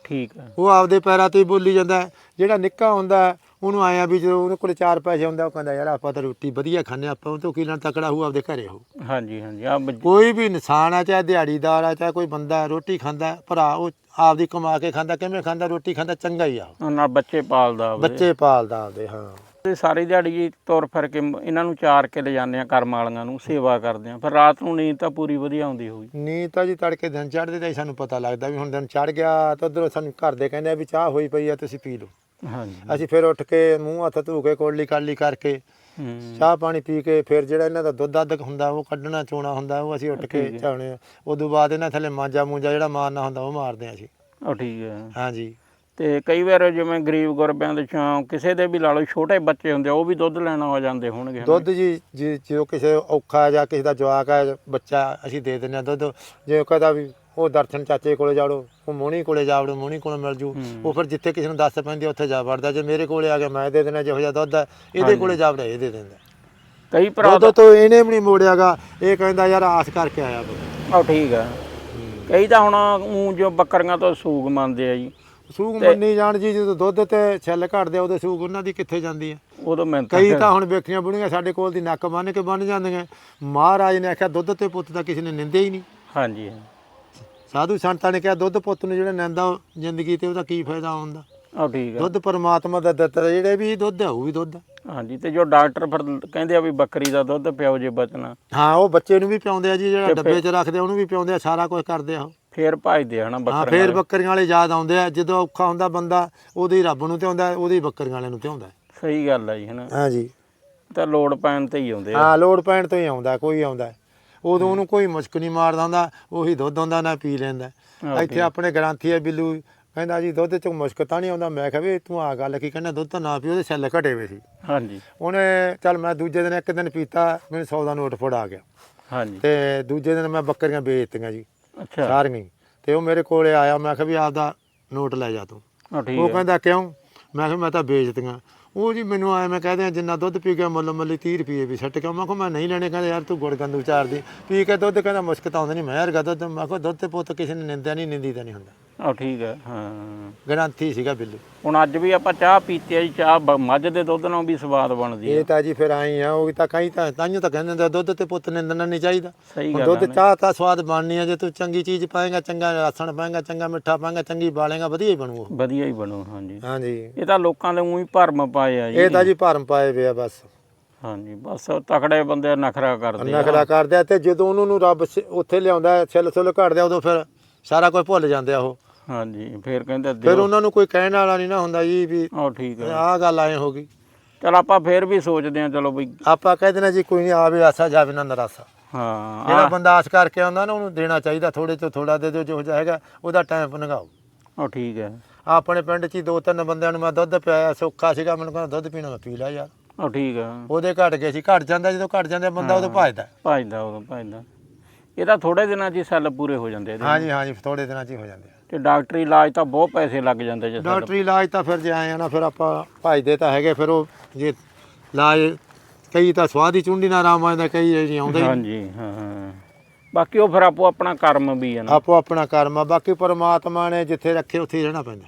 ਠੀਕ ਹੈ ਉਹ ਆਪਦੇ ਪੈਰਾਂ ਤੇ ਹੀ ਬੋਲੀ ਜਾਂਦਾ ਹੈ। ਜਿਹੜਾ ਨਿੱਕਾ ਹੁੰਦਾ ਹੈ, ਉਹਨੂੰ ਆਇਆ ਵੀ ਜਦੋਂ ਉਹਦੇ ਕੋਲ ਚਾਰ ਪੈਸੇ ਹੁੰਦਾ ਉਹ ਕਹਿੰਦਾ ਯਾਰ ਆਪਾਂ ਤਾਂ ਰੋਟੀ ਵਧੀਆ ਖਾਂਦੇ ਆਪਾਂ ਉਹ ਤੋਂ ਕੀ ਲੈਣ ਤਕੜਾ ਹੋਊ ਆਪਦੇ ਘਰੇ ਹੋ ਹਾਂਜੀ ਹਾਂਜੀ ਆ ਕੋਈ ਵੀ ਇਨਸਾਨ ਆ ਚਾਹੇ ਦਿਹਾੜੀਦਾਰ ਆ ਚਾਹੇ ਕੋਈ ਬੰਦਾ ਰੋਟੀ ਖਾਂਦਾ ਹੈ, ਭਰਾ ਉਹ ਆਪਦੀ ਕਮਾ ਕੇ ਖਾਂਦਾ ਕਿਵੇਂ ਖਾਂਦਾ ਰੋਟੀ ਖਾਂਦਾ ਚੰਗਾ ਹੀ ਆ। ਨਾਲ ਬੱਚੇ ਪਾਲਦਾ ਬੱਚੇ ਪਾਲਦਾ ਆਪਦੇ ਹਾਂ ਤੇ ਸਾਰੀ ਦਿਹਾੜੀ ਜੀ ਤੁਰ ਫਿਰ ਕੇ ਮ- ਇਹਨਾਂ ਨੂੰ ਚਾਰ ਕੇ ਲੈ ਜਾਂਦੇ ਆ ਕਰਮ ਵਾਲੀਆਂ ਨੂੰ ਸੇਵਾ ਕਰਦੇ ਆ। ਫਿਰ ਰਾਤ ਨੂੰ ਨੀਂਦ ਤਾਂ ਪੂਰੀ ਵਧੀਆ ਆਉਂਦੀ ਹੋਊਗੀ। ਨੀਂਦ ਤਾਂ ਜੀ ਤੜਕੇ ਦਿਨ ਚੜ੍ਹਦੇ ਤਾਂ ਹੀ ਸਾਨੂੰ ਪਤਾ ਲੱਗਦਾ ਵੀ ਹੁਣ ਦਿਨ ਚੜ ਗਿਆ ਤਾਂ ਉਧਰੋਂ ਸਾਨੂੰ ਘਰ ਦੇ ਕਹਿੰਦੇ ਆ ਵੀ ਚਾਹ ਹੋਈ ਪਈ ਆ ਤੁਸੀਂ ਪੀ ਲਓ। ਹਾਂਜੀ। ਅਸੀਂ ਫਿਰ ਉੱਠ ਕੇ ਮੂੰਹ ਹੱਥ ਧੋ ਕੇ ਕੋਲੀ ਕਾਲੀ ਕਰਕੇ ਹੂੰ। ਚਾਹ ਪਾਣੀ ਪੀ ਕੇ ਫਿਰ ਜਿਹੜਾ ਇਹਨਾਂ ਦਾ ਦੁੱਧ ਅੱਧ ਹੁੰਦਾ ਉਹ ਕੱਢਣਾ ਚੋਣਾ ਹੁੰਦਾ ਉਹ ਅਸੀਂ ਉੱਠ ਕੇ ਠੀਕ ਹੈ। ਚਾਉਣੇ ਉਦੋਂ ਬਾਅਦ ਇਹਨਾਂ ਥੱਲੇ ਮਾਂਜਾ ਮੂੰਜਾ ਜਿਹੜਾ ਮਾਰਨਾ ਹੁੰਦਾ ਉਹ ਮਾਰਦੇ ਆ ਅਸੀਂ। ਉਹ ਠੀਕ ਹੈ। ਹਾਂਜੀ। ਤੇ ਕਈ ਵਾਰ ਜਿਵੇਂ ਗਰੀਬ ਗੁਰਬਿਆਂ ਦੇ ਛਾਂ ਕਿਸੇ ਦੇ ਵੀ ਲਾ ਲਓ ਛੋਟੇ ਬੱਚੇ ਹੁੰਦੇ ਆ, ਉਹ ਵੀ ਦੁੱਧ ਲੈਣ ਆ ਜਾਂਦੇ ਹੋਣਗੇ ਹਨਾ? ਦੁੱਧ ਜੀ ਜੇ ਜੋ ਕਿਸੇ ਔਖਾ ਜਾਂ ਕਿਸੇ ਦਾ ਜਵਾਕ ਹੈ ਬੱਚਾ ਅਸੀਂ ਦੇ ਦਿੰਦੇ ਆ ਦੁੱਧ ਜੇ ਉਹ ਕਹਦਾ ਵੀ ਉਹ ਦਰਸ਼ਨ ਚਾਚੇ ਕੋਲੇ ਜਾੜੋ ਉਹ ਮੋਣੀ ਕੋਲੇ ਜਾਵੜੋ ਮੋਣੀ ਕੋਲੇ ਮਿਲ ਜੂ ਹੂੰ। ਉਹ ਫਿਰ ਜਿੱਥੇ ਕਿਸੇ ਨੂੰ ਦੱਸ ਪੈਂਦੀ ਉੱਥੇ ਜਾ ਵੜਦਾ ਜੇ ਮੇਰੇ ਕੋਲੇ ਆ ਗਿਆ ਮੈਂ ਦੇ ਦੇਣਾ ਜਿਹੋ ਜਿਹਾ ਦੁੱਧ ਹੈ ਇਹਦੇ ਹਾਂਜੀ। ਕੋਲੇ ਜਾਵੜਾ ਇਹ ਦੇ ਦਿੰਦਾ ਕਈ ਭਰਾ ਦੁੱਧ ਤੋਂ ਇਹਨੇ ਵੀ ਨਹੀਂ ਮੋੜਿਆਗਾ ਇਹ ਕਹਿੰਦਾ ਯਾਰ ਆਸ ਕਰਕੇ ਆਇਆ ਵਾ। ਉਹ ਠੀਕ ਆ ਕਈ ਤਾਂ ਹੁਣ ਊਂ ਜੋ ਬੱਕਰੀਆਂ ਤੋਂ ਸੂਗ ਮੰਨਦੇ ਆ ਜੀ ਸੂਗ ਮੰਨੀ ਜਾਣ ਜੀ ਜਦੋਂ ਦੁੱਧ ਤੇ ਛੱਲ ਘਟਦੇ ਆ ਉਦੋਂ ਸੂਗ ਉਹਨਾਂ ਦੀ ਕਿੱਥੇ ਜਾਂਦੀ ਹੈ ਉਦੋਂ ਮੈਂ ਕਈ ਤਾਂ ਹੁਣ ਵੇਖੀਆਂ ਬੁੜੀਆਂ ਸਾਡੇ ਕੋਲ ਦੀ ਨੱਕ ਬੰਨ ਕੇ ਬੰਨ ਜਾਂਦੀਆਂ। ਮਹਾਰਾਜ ਨੇ ਆਖਿਆ ਦੁੱਧ ਤੇ ਪੁੱਤ ਤਾਂ ਕਿਸੇ ਨੇ ਨਿੰਦਿਆ ਹੀ ਨਹੀਂ। ਹਾਂਜੀ ਸਾਧੂ ਸੰਤਾਂ ਨੇ ਕਿਹਾ ਦੁੱਧ ਪੁੱਤ ਨੂੰ ਜਿਹੜਾ ਨਿੰਦਾ ਜ਼ਿੰਦਗੀ ਤੇ ਉਹਦਾ ਕੀ ਫਾਇਦਾ ਹੁੰਦਾ? ਉਹ ਠੀਕ ਆ। ਦੁੱਧ ਪਰਮਾਤਮਾ ਦਾ ਦਿੱਤਾ ਜਿਹੜੇ ਵੀ ਦੁੱਧ ਹੈ ਉਹ ਵੀ ਦੁੱਧ ਹੈ ਹਾਂਜੀ ਤੇ ਜੋ ਡਾਕਟਰ ਫਿਰ ਕਹਿੰਦੇ ਆ ਵੀ ਬੱਕਰੀ ਦਾ ਦੁੱਧ ਪਿਓ ਜੇ ਬਚਣਾ। ਹਾਂ ਉਹ ਬੱਚੇ ਨੂੰ ਵੀ ਪਿਆਉਂਦੇ ਆ ਜੀ ਜਿਹੜਾ ਡੱਬੇ 'ਚ ਰੱਖਦੇ ਆ ਉਹਨੂੰ ਵੀ ਪਿਆਉਂਦੇ ਆ ਸਾਰਾ ਕੁਝ ਕਰਦੇ ਆ ਉਹ। ਫੇਰ ਭਜਦੇ ਆ ਹਨਾ ਹਾਂ ਫੇਰ ਬੱਕਰੀਆਂ ਵਾਲੇ ਯਾਦ ਆਉਂਦੇ ਆ ਜਦੋਂ ਔਖਾ ਹੁੰਦਾ ਬੰਦਾ ਉਹਦੇ ਹੀ ਰੱਬ ਨੂੰ ਧਿਆਉਂਦਾ ਉਹਦੇ ਹੀ ਬੱਕਰੀਆਂ ਵਾਲੇ ਨੂੰ ਧਿਆਉਂਦਾ ਸਹੀ ਗੱਲ ਆ ਜੀ ਹਨਾ। ਹਾਂ ਜੀ। ਤਾਂ ਲੋੜ ਪੈਣ ਤੇ ਹੀ ਆਉਂਦੇ ਆ। ਹਾਂ ਲੋੜ ਪੈਣ ਤੋਂ ਹੀ ਆਉਂਦਾ ਕੋਈ ਆਉਂਦਾ। ਉਦੋਂ ਉਹਨੂੰ ਕੋਈ ਮੁਸ਼ਕ ਨਹੀਂ ਮਾਰਦਾ ਹੁੰਦਾ ਉਹੀ ਦੁੱਧ ਹੁੰਦਾ ਨਾ ਪੀ ਲੈਂਦਾ। ਹਾਂ, ਇੱਥੇ ਆਪਣੇ ਗ੍ਰਾਂਥੀ ਹੈ ਬਿੱਲੂ ਕਹਿੰਦਾ ਜੀ ਦੁੱਧ ਚ ਮੁਸ਼ਕ ਤਾਂ ਨਹੀਂ ਆਉਂਦਾ। ਮੈਂ ਕਿਹਾ ਵੀ ਤੂੰ ਆ ਗੱਲ ਕੀ ਕਹਿੰਦਾ ਦੁੱਧ ਤਾਂ ਨਾ ਪੀਓ ਉਹਦੇ ਸੈੱਲ ਘਟੇ ਹੋਏ ਸੀ। ਹਾਂਜੀ। ਉਹਨੇ ਚੱਲ ਮੈਂ ਦੂਜੇ ਦਿਨ ਇੱਕ ਦਿਨ ਪੀਤਾ ਮੈਨੂੰ 100 ਦਾ ਨੋਟ ਫੜ ਆ ਗਿਆ। ਹਾਂਜੀ। ਤੇ ਦੂਜੇ ਦਿਨ ਮੈਂ ਬੱਕਰੀਆਂ ਵੇਚਤੀਆਂ ਜੀ। ਅੱਛਾ। ਸਾਰੀਆਂ। ਤੇ ਉਹ ਮੇਰੇ ਕੋਲੇ ਆਇਆ ਮੈਂ ਕਿਹਾ ਵੀ ਆਪਦਾ ਨੋਟ ਲੈ ਜਾ ਤੂੰ। ਉਹ ਠੀਕ ਆ। ਕਹਿੰਦਾ ਕਿਉਂ? ਮੈਂ ਕਿਹਾ ਮੈਂ ਤਾਂ ਵੇਚਤੀਆਂ। ਉਹ ਜੀ ਮੈਨੂੰ ਆਇਆ ਮੈਂ ਕਹਦੇ ਜਿੰਨਾ ਦੁੱਧ ਪੀ ਗਿਆ ਮੁੱਲ ਮੱਲੀ 30 ਰੁਪਏ ਵੀ ਛੱਟ ਕੇ ਮੈਂ ਕਿਹਾ ਮੈਂ ਨਹੀਂ ਲੈਣੇ। ਕਹਿੰਦਾ ਯਾਰ ਤੂੰ ਗੁੜ ਗੰਦੂ ਚਾਰਦੀ ਪੀ ਕੇ ਦੁੱਧ। ਕਹਿੰਦਾ ਮੁਸ਼ਕ ਤਾਂ ਆਉਂਦਾ ਨਹੀਂ। ਮੈਂ ਯਾਰ ਦੁੱਧ ਮੈਂ ਕਿਹਾ ਦੁੱਧ ਤੇ ਪੁੱਤ ਕਿਸੇ ਨੇ ਨਿੰਦਿਆ ਨਹੀਂ ਨਿੰਦੀ ਤਾਂ ਨਹੀਂ ਹੁੰਦਾ। ਉਹ ਠੀਕ ਆ ਹਾਂ। ਗ੍ਰਾਂਥੀ ਸੀਗਾ ਬਿੱਲੂ। ਹੁਣ ਅੱਜ ਵੀ ਆਪਾਂ ਚਾਹ ਪੀਤੀ ਆ ਜੀ ਚਾਹ ਬ- ਮੱਝ ਦੇ ਦੁੱਧ ਨਾਲ ਵੀ ਸਵਾਦ ਬਣਦੀ ਆ ਇਹ ਤਾਂ ਜੀ ਫਿਰ ਆਈ ਆ ਉਹ ਤਾਂ ਕਈ ਤਾਂ ਤਾਈਓ ਤਾਂ ਕਹਿੰਦੇ ਹੁੰਦੇ ਆ, ਦੁੱਧ ਤੇ ਪੁੱਤ ਨਿੰਦਣਾ ਨਹੀਂ ਚਾਹੀਦਾ। ਸਹੀ ਹੁਣ ਗੱਲ ਆ ਦੁੱਧ ਚਾਹ ਤਾਂ ਸਵਾਦ ਬਣਨੀ ਆ ਜੇ ਤੂੰ ਚੰਗੀ ਚੀਜ਼ ਪਾਏਗਾ ਚੰਗਾ ਰਾਸਣ ਪਾਏਗਾ ਚੰਗਾ ਮਿੱਠਾ ਪਾਏਗਾ ਚੰਗੀ ਬਾਲੇਗਾ ਵਧੀਆ ਹੀ ਬਣੂ ਉਹ। ਵਧੀਆ ਹੀ ਬਣੂ ਹਾਂਜੀ। ਹਾਂਜੀ। ਇਹ ਤਾਂ ਲੋਕਾਂ ਦੇ ਉਹੀ ਭਰਮ ਪਾਏ ਆ ਜੀ। ਇਹ ਤਾਂ ਜੀ ਭਰਮ ਪਾਏ ਵੇ ਆ ਬਸ। ਹਾਂਜੀ ਬਸ ਤਕੜੇ ਬੰਦੇ ਨਖਰਾ ਕਰਦੇ ਆ। ਨਖਰਾ ਕਰਦੇ ਆ ਤੇ ਜਦੋਂ ਉਹਨਾਂ ਨੂੰ ਰੱਬ ਸ- ਉੱਥੇ ਲਿਆਉਂਦਾ ਛਿੱਲ ਛੁੱਲ ਘੜਦੇ ਆ, ਉਦੋਂ ਫਿਰ ਸਾਰਾ ਕੁਝ ਭੁੱਲ ਜਾਂਦੇ ਆ ਉਹ। ਹਾਂਜੀ ਫੇਰ ਕਹਿੰਦੇ ਫਿਰ ਦਿਓ ਉਹਨਾਂ ਨੂੰ ਕੋਈ ਕਹਿਣ ਵਾਲਾ ਨਹੀਂ ਨਾ ਹੁੰਦਾ ਜੀ ਵੀ ਉਹ ਠੀਕ ਆ। ਆਹ ਗੱਲ ਐ ਹੋ ਗਈ। ਚਲ ਆਪਾਂ ਫੇਰ ਵੀ ਸੋਚਦੇ ਆ ਚਲੋ ਵੀ ਆਪਾਂ ਕਹਿ ਦੇਣਾ ਜੀ ਕੋਈ ਨਹੀਂ ਆਵੇ ਆਸਾ ਜਾਵੇ ਨਾ ਨਰਾਸਾ। ਹਾਂ ਜਿਹੜਾ ਆਹ, ਬੰਦਾ ਆਸ ਕਰਕੇ ਆਉਂਦਾ ਨਾ ਉਹਨੂੰ ਦੇਣਾ ਚਾਹੀਦਾ ਥੋੜੇ ਤੋਂ ਥੋੜਾ ਦੇ ਦਿਓ ਜੋ ਜਾਏਗਾ ਉਹਦਾ ਟਾਈਮ ਲੰਘਾਓ ਉਹ ਠੀਕ ਹੈ। ਆਪਣੇ ਪਿੰਡ 'ਚ ਹੀ ਦੋ ਤਿੰਨ ਬੰਦਿਆਂ ਨੂੰ ਮੈਂ ਦੁੱਧ ਪਿਆਇਆ ਸੌਖਾ ਸੀਗਾ ਮੈਨੂੰ ਕਹਿੰਦਾ ਦੁੱਧ ਪੀਣਾ ਮੈਂ ਪੀ ਲਿਆ ਯਾਰ। ਉਹ ਠੀਕ ਆ। ਉਹਦੇ ਘਟ ਗਏ ਸੀ ਘਟ ਜਾਂਦਾ ਜਦੋਂ ਘਟ ਜਾਂਦਾ ਬੰਦਾ ਉਦੋਂ ਭਜਦਾ। ਭਜਦਾ ਭਜਦਾ। ਇਹ ਤਾਂ ਥੋੜੇ ਦਿਨਾਂ 'ਚ ਹੀ ਸੈੱਲ ਪੂਰੇ ਹੋ ਜਾਂਦੇ ਇਹਦੇ। ਹਾਂਜੀ ਹਾਂਜੀ ਥੋੜੇ ਦਿਨਾਂ 'ਚ ਹੀ ਹੋ ਜਾਂਦੇ ਆ। ਤੇ ਡਾਕਟਰੀ ਇਲਾਜ ਤਾਂ ਬਹੁਤ ਪੈਸੇ ਲੱਗ ਜਾਂਦੇ ਜੇ ਸੈੱਲ। ਡਾਕਟਰੀ ਇਲਾਜ ਤਾਂ ਫਿਰ ਜੇ ਆਏ ਆ ਨਾ ਫਿਰ ਆਪਾਂ ਭਜਦੇ ਤਾਂ ਹੈਗੇ ਫਿਰ ਉਹ ਜੇ ਇਲਾਜ ਕਈ ਤਾਂ ਸਵਾਦ ਹੀ ਚੁੰਡੀ ਨਾਲ ਆਰਾਮ ਆਉਂਦਾ ਕਈ ਜੀ ਆਉਂਦਾ ਹੀ ਨਹੀਂ। ਹਾਂਜੀ ਹਾਂ ਹਾਂ। ਬਾਕੀ ਉਹ ਫਿਰ ਆਪੋ ਆਪਣਾ ਕਰਮ ਵੀ ਹੈ ਨਾ। ਆਪੋ ਆਪਣਾ ਕਰਮ ਆ ਬਾਕੀ ਪਰਮਾਤਮਾ ਨੇ ਜਿੱਥੇ ਰੱਖੇ ਉੱਥੇ ਹੀ ਰਹਿਣਾ ਪੈਂਦਾ।